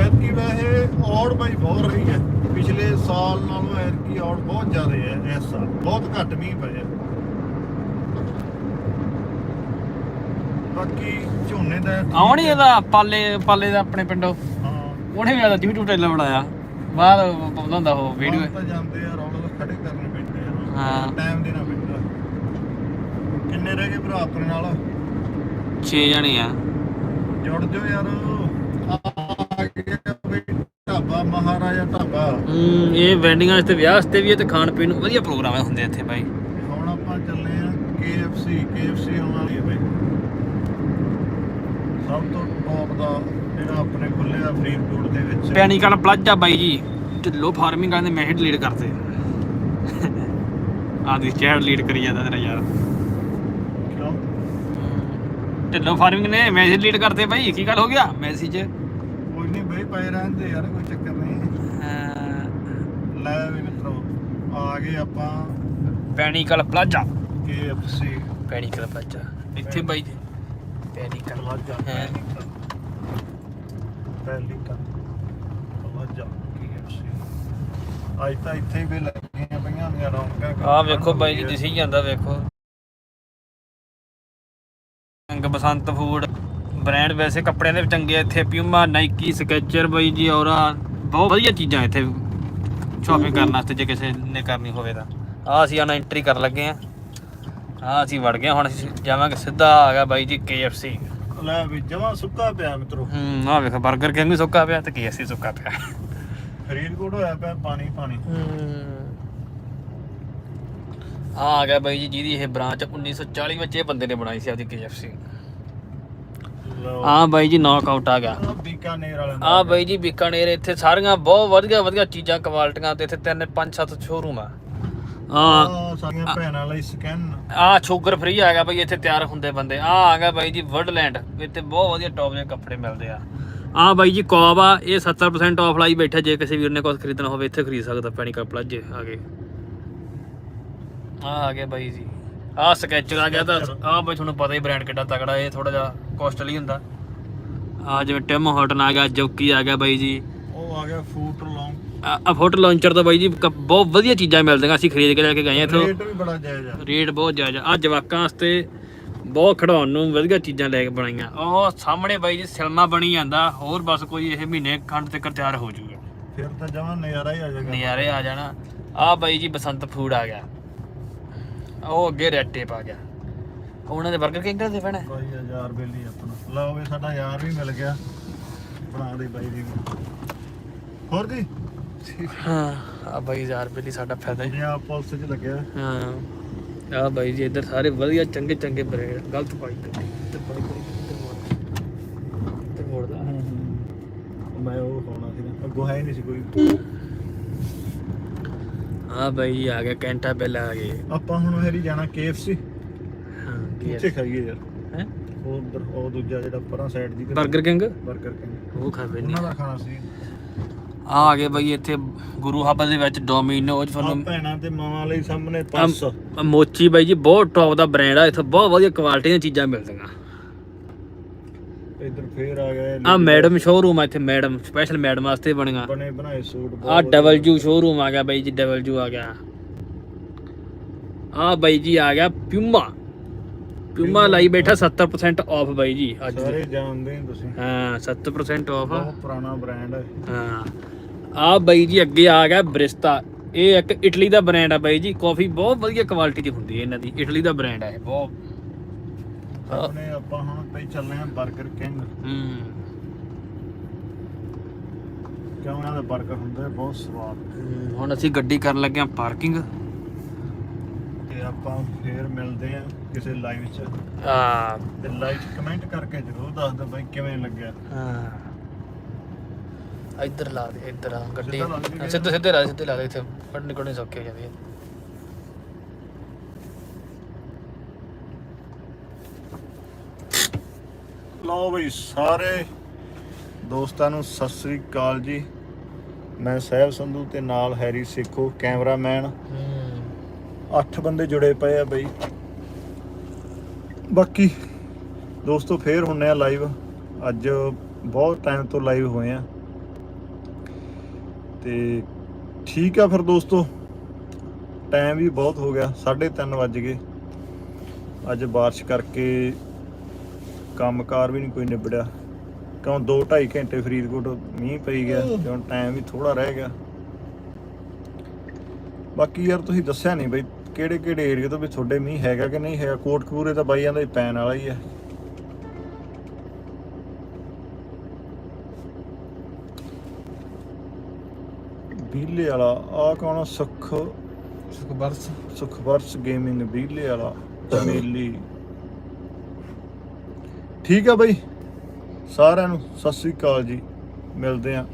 Speaker 2: ਐਤਕੀ ਵੈਸੇ ਔੜ ਬਾਈ ਬਹੁਤ ਰਹੀ ਹੈ। ਪਿਛਲੇ ਸਾਲ ਨਾਲੋਂ ਐਤਕੀ ਔੜ ਬਹੁਤ ਜ਼ਿਆਦਾ ਹੈ ਇਸ ਸਾਲ। ਬਹੁਤ ਘੱਟ ਮੀਂਹ ਪਏ ਬਾਕੀ ਝੋਨੇ ਦਾ
Speaker 1: ਆਉਣੀ ਇਹਦਾ, ਪਾਲੇ ਪਾਲੇ ਦਾ ਆਪਣੇ ਪਿੰਡੋਂ। ਉਹਨੇ ਵੀ ਆਦਾ YouTube ਟ੍ਰੇਲਰ ਬਣਾਇਆ। ਬਾਅਦ ਪਾਉਂਦਾ ਹੁੰਦਾ ਉਹ ਵੀਡੀਓ
Speaker 2: ਤਾਂ ਜਾਂਦੇ ਆ ਰੌਲਾ ਖੜੇ ਕਰਨੇ ਪੈਂਦੇ ਆ।
Speaker 1: ਹਾਂ।
Speaker 2: ਟਾਈਮ ਦੇਣਾ ਪੈਂਦਾ ਕਿੰਨੇ ਰਹਿ ਗਏ ਭਰਾ ਆਪਣੇ ਨਾਲ?
Speaker 1: 6 ਜਣੇ ਆ।
Speaker 2: ਜੁੜ ਜਾਓ ਯਾਰ। ਆ ਗਿਆ ਬਈ ਢਾਬਾ ਮਹਾਰਾਜਾ ਢਾਬਾ।
Speaker 1: ਹੂੰ ਇਹ ਵੈਂਡਿੰਗਾਂ ਵਾਸਤੇ ਵਿਆਹ ਵਾਸਤੇ ਵੀ ਹੈ ਤੇ ਖਾਣ ਪੀਣ ਨੂੰ ਵਧੀਆ ਪ੍ਰੋਗਰਾਮ ਹੈ ਹੁੰਦੇ ਇੱਥੇ ਬਾਈ।
Speaker 2: ਹੁਣ ਆਪਾਂ ਚੱਲੇ ਆ KFC KFC ਆਉਣ ਵਾਲੀ ਹੈ ਬਈ। ਸਭ ਤੋਂ ਟੌਪ ਦਾ ਜਿਹੜਾ ਆਪਣੇ ਖੁੱਲਿਆ ਫਰੀਦਕੋਟ ਦੇ ਵਿੱਚ।
Speaker 1: ਪੈਣੀਕਲ ਪਲਾਜ਼ਾ ਬਾਈ ਜੀ। ਢਿੱਲੋ ਫਾਰਮਿੰਗ ਵਾਲੇ ਮੈਂ ਲੀਡ ਕਰਦੇ ਆਦੀ ਚੈਟ ਲੀਡ ਕਰੀ ਜਾਂਦਾ ਤੇਰਾ ਯਾਰ।
Speaker 2: ਕਿਉਂ?
Speaker 1: ਢਿੱਲੋ ਫਾਰਮਿੰਗ ਨੇ ਮੈਸੇਜ ਲੀਡ ਕਰਦੇ ਬਾਈ ਕੀ ਗੱਲ ਹੋ ਗਿਆ? ਮੈਸੇਜ
Speaker 2: ਕੋਈ ਨਹੀਂ ਬਈ ਪਏ ਰਹਿੰਦੇ ਯਾਰ ਕੋਈ ਚੱਕਰ ਨਹੀਂ। ਲੈ ਵੀ ਮਿੱਤਰੋ ਆ ਗਏ ਆਪਾਂ।
Speaker 1: Pinnacle Plaza
Speaker 2: KFC
Speaker 1: Pinnacle Plaza ਇੱਥੇ ਬਾਈ ਜੀ। ਪੈਨੀਕਲ
Speaker 2: ਪਲਾਜ਼ਾ
Speaker 1: ਹੈ
Speaker 2: ਪੈਲੀਕਾ ਪਲਾਜ਼ਾ KFC ਅੱਜ ਤਾਂ ਇੱਥੇ ਵੀ ਲੱਗੀਆਂ ਪਈਆਂ ਹੁੰਦੀਆਂ ਰੌਣਕਾਂ
Speaker 1: ਆ ਵੇਖੋ ਬਾਈ ਜੀ, ਦਿਸੀ ਜਾਂਦਾ, ਵੇਖੋ। ਅੰਗ ਬਸੰਤ ਫੂਡ, ਬ੍ਰਾਂਡ ਵੈਸੇ ਕੱਪੜਿਆਂ ਦੇ ਚੰਗੇ ਆ, ਇੱਥੇ ਪਿਊਮਾ ਨਾਈਕੀ ਸਕੈਚਰ ਬਾਈ ਜੀ, ਔਰ ਬਹੁਤ ਵਧੀਆ ਚੀਜ਼ਾਂ ਇੱਥੇ ਸ਼ਾਪਿੰਗ ਕਰਨ ਵਾਸਤੇ, ਜੇ ਕਿਸੇ ਨੇ ਕਰਨੀ ਹੋਵੇ ਤਾਂ। ਆ ਅਸੀਂ ਆਨ ਐਂਟਰੀ ਕਰਨ ਲੱਗੇ ਆ। ਆ ਅਸੀਂ ਵੜ ਗਏ, ਹੁਣ ਅਸੀਂ ਜਾਵਾਂਗੇ ਸਿੱਧਾ ਆ ਗਿਆ ਬਾਈ ਜੀ KFC
Speaker 2: ਲੈ ਵੀ ਜਮਾ ਸੁੱਕਾ ਪਿਆ ਮਿੱਤਰੋ।
Speaker 1: ਹੂੰ ਆ ਵੇਖੋ 버ਗਰ ਕਿੰਗ ਵੀ ਸੁੱਕਾ ਪਿਆ ਤੇ KFC ਸੁੱਕਾ ਪਿਆ।
Speaker 2: ਫਰੀਦਕੋਟ ਹੋਇਆ ਪਿਆ ਪਾਣੀ ਪਾਣੀ।
Speaker 1: ਆ ਆ ਗਿਆ ਬਾਈ ਜੀ ਜਿਹਦੀ ਇਹ ਬ੍ਰਾਂਚ 1940 ਵਿੱਚ ਇਹ ਬੰਦੇ ਨੇ ਬਣਾਈ ਸੀ ਆਪਦੀ KFC ਆ ਬਾਈ ਜੀ ਨੌਕਆਊਟ ਆ ਗਿਆ।
Speaker 2: ਬੀਕਾਨੇਰ ਵਾਲਿਆਂ ਦਾ
Speaker 1: ਆ ਬਾਈ ਜੀ ਬੀਕਾਨੇਰ ਇੱਥੇ ਸਾਰੀਆਂ ਬਹੁਤ ਵਧੀਆ ਵਧੀਆ ਚੀਜ਼ਾਂ ਕੁਆਲਟੀਆਂ ਤੇ ਇੱਥੇ ਤਿੰਨ ਪੰਜ ਸੱਤ ਸ਼ੋਰੂਮ ਆ। ਆ
Speaker 2: ਆਹ ਸਾਡੀਆਂ ਭੈਣਾਂ ਲਈ ਸਕੈਨ
Speaker 1: ਆ ਸ਼ੂਗਰ ਫ੍ਰੀ ਆ ਗਿਆ ਬਾਈ ਇੱਥੇ ਤਿਆਰ ਹੁੰਦੇ ਬੰਦੇ। ਆ ਆ ਗਿਆ ਬਾਈ ਜੀ ਵਰਡਲੈਂਡ ਇੱਥੇ ਬਹੁਤ ਵਧੀਆ ਟੌਪ ਦੇ ਕੱਪੜੇ ਮਿਲਦੇ ਆ। ਆ ਬਾਈ ਜੀ ਕੌਬ ਆ ਇਹ 70% ਆਫ ਲਾਈ ਬੈਠਾ ਜੇ ਕਿਸੇ ਵੀਰ ਨੇ ਕੁਝ ਖਰੀਦਣਾ ਹੋਵੇ ਇੱਥੇ ਖਰੀਦ ਸਕਦਾ ਪੈਣੀ ਕਪੜਾ ਜੇ ਆ ਗਏ। ਆ ਆ ਗਿਆ ਬਾਈ ਜੀ। ਆ ਸਕੈਚਰ ਆ ਗਿਆ ਤਾਂ ਆ ਬਾਈ ਤੁਹਾਨੂੰ ਪਤਾ ਹੀ ਬ੍ਰਾਂਡ ਕਿੱਡਾ ਤਕੜਾ ਇਹ ਥੋੜਾ ਜਿਹਾ ਕੋਸਟਲੀ ਹੁੰਦਾ। ਆ ਜਿਵੇਂ ਟਿਮ ਹਾਰਟਨ ਆ ਗਿਆ ਜੋਕੀ ਆ ਗਿਆ ਬਾਈ ਜੀ।
Speaker 2: ਉਹ ਆ ਗਿਆ ਫੂਟ ਲੌਂਗ
Speaker 1: ਆ ਫੋਟੋ ਲਾਂਚਰ ਤਾਂ ਬਾਈ ਜੀ ਕ- ਬਹੁਤ ਵਧੀਆ ਚੀਜ਼ਾਂ ਮਿਲਦੀਆਂ ਅਸੀਂ ਖਰੀਦ ਕੇ ਲੈ ਕੇ ਗਏ ਆ ਇੱਥੋਂ।
Speaker 2: ਰੇਟ ਵੀ ਬੜਾ ਜਾਇਜ਼ ਆ।
Speaker 1: ਰੇਟ ਬਹੁਤ ਜਾਇਜ਼ ਆ। ਜਵਾਕਾਂ ਵਾਸਤੇ ਬਹੁਤ ਖਿਡਾਉਣ ਨੂੰ ਵਧੀਆ ਚੀਜ਼ਾਂ ਲੈ ਕੇ ਬਣਾਈਆਂ। ਉਹ ਸਾਹਮਣੇ ਬਾਈ ਜੀ ਸਿਲਮਾ ਬਣੀ ਜਾਂਦਾ ਹੋਰ ਬਸ ਕੋਈ ਇਹ ਮਹੀਨੇ ਖੰਡ ਤੱਕ ਤਿਆਰ ਹੋ ਜਾਊਗਾ
Speaker 2: ਫਿਰ ਤਾਂ ਜਮਾ ਨਜ਼ਾਰਾ ਹੀ ਆ ਜਾਏਗਾ।
Speaker 1: ਨਜ਼ਾਰੇ ਆ ਜਾਣਾ। ਆ ਬਾਈ ਜੀ ਬਸੰਤ ਫੂਡ ਆ ਗਿਆ। ਉਹ ਅੱਗੇ ਰੈਡ ਟੇਪ ਆ ਗਿਆ। ਉਹਨਾਂ ਦੇ 버ਗਰ ਕਿੰਗ ਦੇ ਪੈਣਾ?
Speaker 2: ਬਾਈ ਹਜ਼ਾਰ ਬੇਲੀ ਆਪਣਾ। ਲਓ ਵੀ ਸਾਡਾ ਯਾਰ ਵੀ ਮਿਲ ਗਿਆ। ਬਣਾ ਦੇ ਬਾਈ ਦੀ ਹੋਰ ਜੀ?
Speaker 1: ਹਾਂ ਆ ਬਾਈ 1000 ਰੁਪਏ ਦੀ ਸਾਡਾ ਫਾਇਦਾ ਹੀ।
Speaker 2: ਪੰਜਾਬ ਪੁਲਿਸ 'ਚ ਲੱਗਿਆ।
Speaker 1: ਹਾਂ ਆ ਬਾਈ ਜੀ ਇੱਧਰ ਸਾਰੇ ਵਧੀਆ ਚੰਗੇ ਚੰਗੇ ਬ੍ਰਾਂਡ ਗਲਤ ਪਾਈ ਤੇ ਪਾਈ ਤੇ ਮੋੜਦਾ
Speaker 2: ਮੈਂ ਉਹ ਖਾਣਾ ਸੀ ਨਾ ਅੱਗੋਂ ਹੈ ਨਹੀਂ ਸੀ ਕੋਈ।
Speaker 1: ਆ ਬਾਈ ਆ ਗਿਆ ਕੈਂਟਾ ਬੈਲ ਆ ਗਏ।
Speaker 2: ਆਪਾਂ ਹੁਣ ਹੈਰੀ ਜਾਣਾ KFC
Speaker 1: ਹਾਂ
Speaker 2: ਕਿੱਥੇ ਖਾਈਏ ਯਾਰ।
Speaker 1: ਹੈ?
Speaker 2: ਉਹ ਉਹ ਦੂਜਾ ਜਿਹੜਾ ਪਰਾਂ ਸਾਈਡ ਦੀ
Speaker 1: 버ਗਰ ਕਿੰਗ
Speaker 2: 버ਗਰ ਕਿੰਗ
Speaker 1: ਉਹ ਖਾਵੇ
Speaker 2: ਉਹਨਾਂ ਦਾ ਖਾਣਾ ਸੀ।
Speaker 1: ਆ ਆ ਗਏ ਬਾਈ ਇੱਥੇ ਗੁਰੂ ਹੱਬ ਦੇ ਵਿੱਚ ਡੋਮੀਨੋਜ ਤੁਹਾਨੂੰ
Speaker 2: ਭੈਣਾਂ ਤੇ ਮਾਵਾਂ ਲਈ ਸਾਹਮਣੇ ਪਰਸ।
Speaker 1: ਆ ਮੋਚੀ ਬਾਈ ਜੀ ਬਹੁਤ ਟੌਪ ਦਾ ਬ੍ਰਾਂਡ ਆ ਇੱਥੇ ਬਹੁਤ ਵਧੀਆ ਕੁਆਲਿਟੀ ਦੀਆਂ ਚੀਜ਼ਾਂ ਮਿਲਦੀਆਂ।
Speaker 2: ਇੱਧਰ ਫੇਰ ਆ ਗਏ
Speaker 1: ਆ ਮੈਡਮ ਸ਼ੋਰੂਮ ਆ ਇੱਥੇ ਮੈਡਮ ਸਪੈਸ਼ਲ ਮੈਡਮ ਵਾਸਤੇ ਬਣੀਆਂ।
Speaker 2: ਬਣੇ ਬਣਾਏ ਸੂਟ ਬਹੁਤ
Speaker 1: ਆ ਡਬਲ ਜੂ ਸ਼ੋਰੂਮ ਆ ਗਿਆ ਬਾਈ ਜੀ ਡਬਲ ਜੂ ਆ ਗਿਆ। ਆ ਬਾਈ ਜੀ ਆ ਗਿਆ ਪਿਊਮਾ ਪਿਊਮਾ ਲਾਈ ਬੈਠਾ 70% ਆਫ ਬਾਈ ਜੀ ਅੱਜ।
Speaker 2: ਸਾਰੇ ਜਾਣਦੇ ਹੋ ਤੁਸੀਂ।
Speaker 1: ਹਾਂ 70% ਆਫ
Speaker 2: ਬਹੁਤ ਪੁਰਾਣਾ ਬ੍ਰਾਂਡ ਹੈ
Speaker 1: ਹਾਂ। ਆ ਬਾਈ ਜੀ ਅੱਗੇ ਆ ਗਿਆ ਬ੍ਰਿਸਤਾ। ਇਹ ਇੱਕ ਇਟਲੀ ਦਾ ਬ੍ਰਾਂਡ ਆ ਬਾਈ ਜੀ। ਕਾਫੀ ਬਹੁਤ ਵਧੀਆ ਕੁਆਲਿਟੀ ਦੀ ਹੁੰਦੀ ਹੈ ਇਹਨਾਂ ਦੀ। ਇਟਲੀ ਦਾ ਬ੍ਰਾਂਡ ਹੈ ਬਹੁਤ।
Speaker 2: ਆਪਣੇ ਆਪਾਂ ਹੁਣ ਪਈ ਚੱਲੇ ਆ 버ਗਰ ਕਿੰਗ
Speaker 1: ਹੂੰ।
Speaker 2: ਕਿਉਂ ਇਹਨਾਂ ਦਾ 버ਗਰ ਹੁੰਦਾ ਹੈ ਬਹੁਤ ਸਵਾਦ।
Speaker 1: ਹੁਣ ਅਸੀਂ ਗੱਡੀ ਕਰਨ ਲੱਗੇ ਆ ਪਾਰਕਿੰਗ
Speaker 2: ਤੇ ਆਪਾਂ ਫੇਰ ਮਿਲਦੇ ਆ ਕਿਸੇ ਲਾਈਵ 'ਚ।
Speaker 1: ਆ
Speaker 2: ਤੇ ਲਾਈਵ 'ਚ ਕਮੈਂਟ ਕਰਕੇ ਜਰੂਰ ਦੱਸ ਦਿਓ ਬਾਈ ਕਿਵੇਂ ਲੱਗਿਆ।
Speaker 1: ਹਾਂ। ਇੱਧਰ ਲਾ ਦੇ ਇੱਧਰ ਆ ਗੱਡੀ।
Speaker 2: ਸਿੱਧਾ
Speaker 1: ਹਾਂ, ਸਿੱਧੇ ਲਾ ਦੇ, ਸਿੱਧੇ ਲਾ ਦੇ ਇੱਥੇ ਪੜਨੇ ਕੋਣੇ ਸੌਖੇ ਹੋ ਜਾਂਦੇ ਆ
Speaker 2: ਲਓ ਬਈ ਸਾਰੇ ਦੋਸਤਾਂ ਨੂੰ ਸਤਿ ਸ੍ਰੀ ਅਕਾਲ ਜੀ। ਮੈਂ ਸਹਿਬ ਸੰਧੂ ਤੇ ਨਾਲ ਹੈਰੀ ਸੇਖੋ ਕੈਮਰਾਮੈਨ।
Speaker 1: ਹੂੰ।
Speaker 2: ਅੱਠ ਬੰਦੇ ਜੁੜੇ ਪਏ ਆ ਬਈ। ਬਾਕੀ ਦੋਸਤੋ ਫੇਰ ਹੁੰਨੇ ਆ ਲਾਈਵ ਅੱਜ ਬਹੁਤ ਟਾਈਮ ਤੋਂ ਲਾਈਵ ਹੋਏ ਆ। ਤੇ ਠੀਕ ਆ ਫਿਰ ਦੋਸਤੋ। ਟਾਈਮ ਵੀ ਬਹੁਤ ਹੋ ਗਿਆ 3:30 ਵੱਜ ਗਏ। ਅੱਜ ਬਾਰਿਸ਼ ਕਰਕੇ ਕੰਮਕਾਰ ਵੀ ਨਹੀਂ ਕੋਈ ਨਿਬੜਿਆ। ਕਿਉਂ 2.5 ਘੰਟੇ ਫਰੀਦਕੋਟ ਮੀਂਹ ਪਈ ਗਿਆ ਤੇ ਹੁਣ ਟਾਈਮ ਵੀ ਥੋੜਾ ਰਹਿ ਗਿਆ। ਬਾਕੀ ਯਾਰ ਤੁਸੀਂ ਦੱਸਿਆ ਨਹੀਂ ਬਈ ਕਿਹੜੇ ਕਿਹੜੇ ਏਰੀਆ ਤੋਂ ਵੀ ਤੁਹਾਡੇ ਮੀਂਹ ਹੈਗਾ ਕਿ ਨਹੀਂ ਹੈਗਾ? ਕੋਟਕਪੂਰੇ ਤਾਂ ਬਾਈ ਦਾ ਹੀ ਪੈਣ ਵਾਲਾ ਹੀ ਹੈ ਬੀਲੇ ਵਾਲਾ ਆ ਕੌਣ? ਸੁਖ
Speaker 1: ਸੁਖਬਰਸ।
Speaker 2: ਸੁਖਵਰਸ਼ ਗੇਮਿੰਗ ਬੀਲੇ ਵਾਲਾ ਚਮੇਲੀ। ਠੀਕ ਆ ਬਈ। ਸਾਰਿਆਂ ਨੂੰ ਸਤਿ ਸ੍ਰੀ ਅਕਾਲ ਜੀ। ਮਿਲਦੇ ਆ।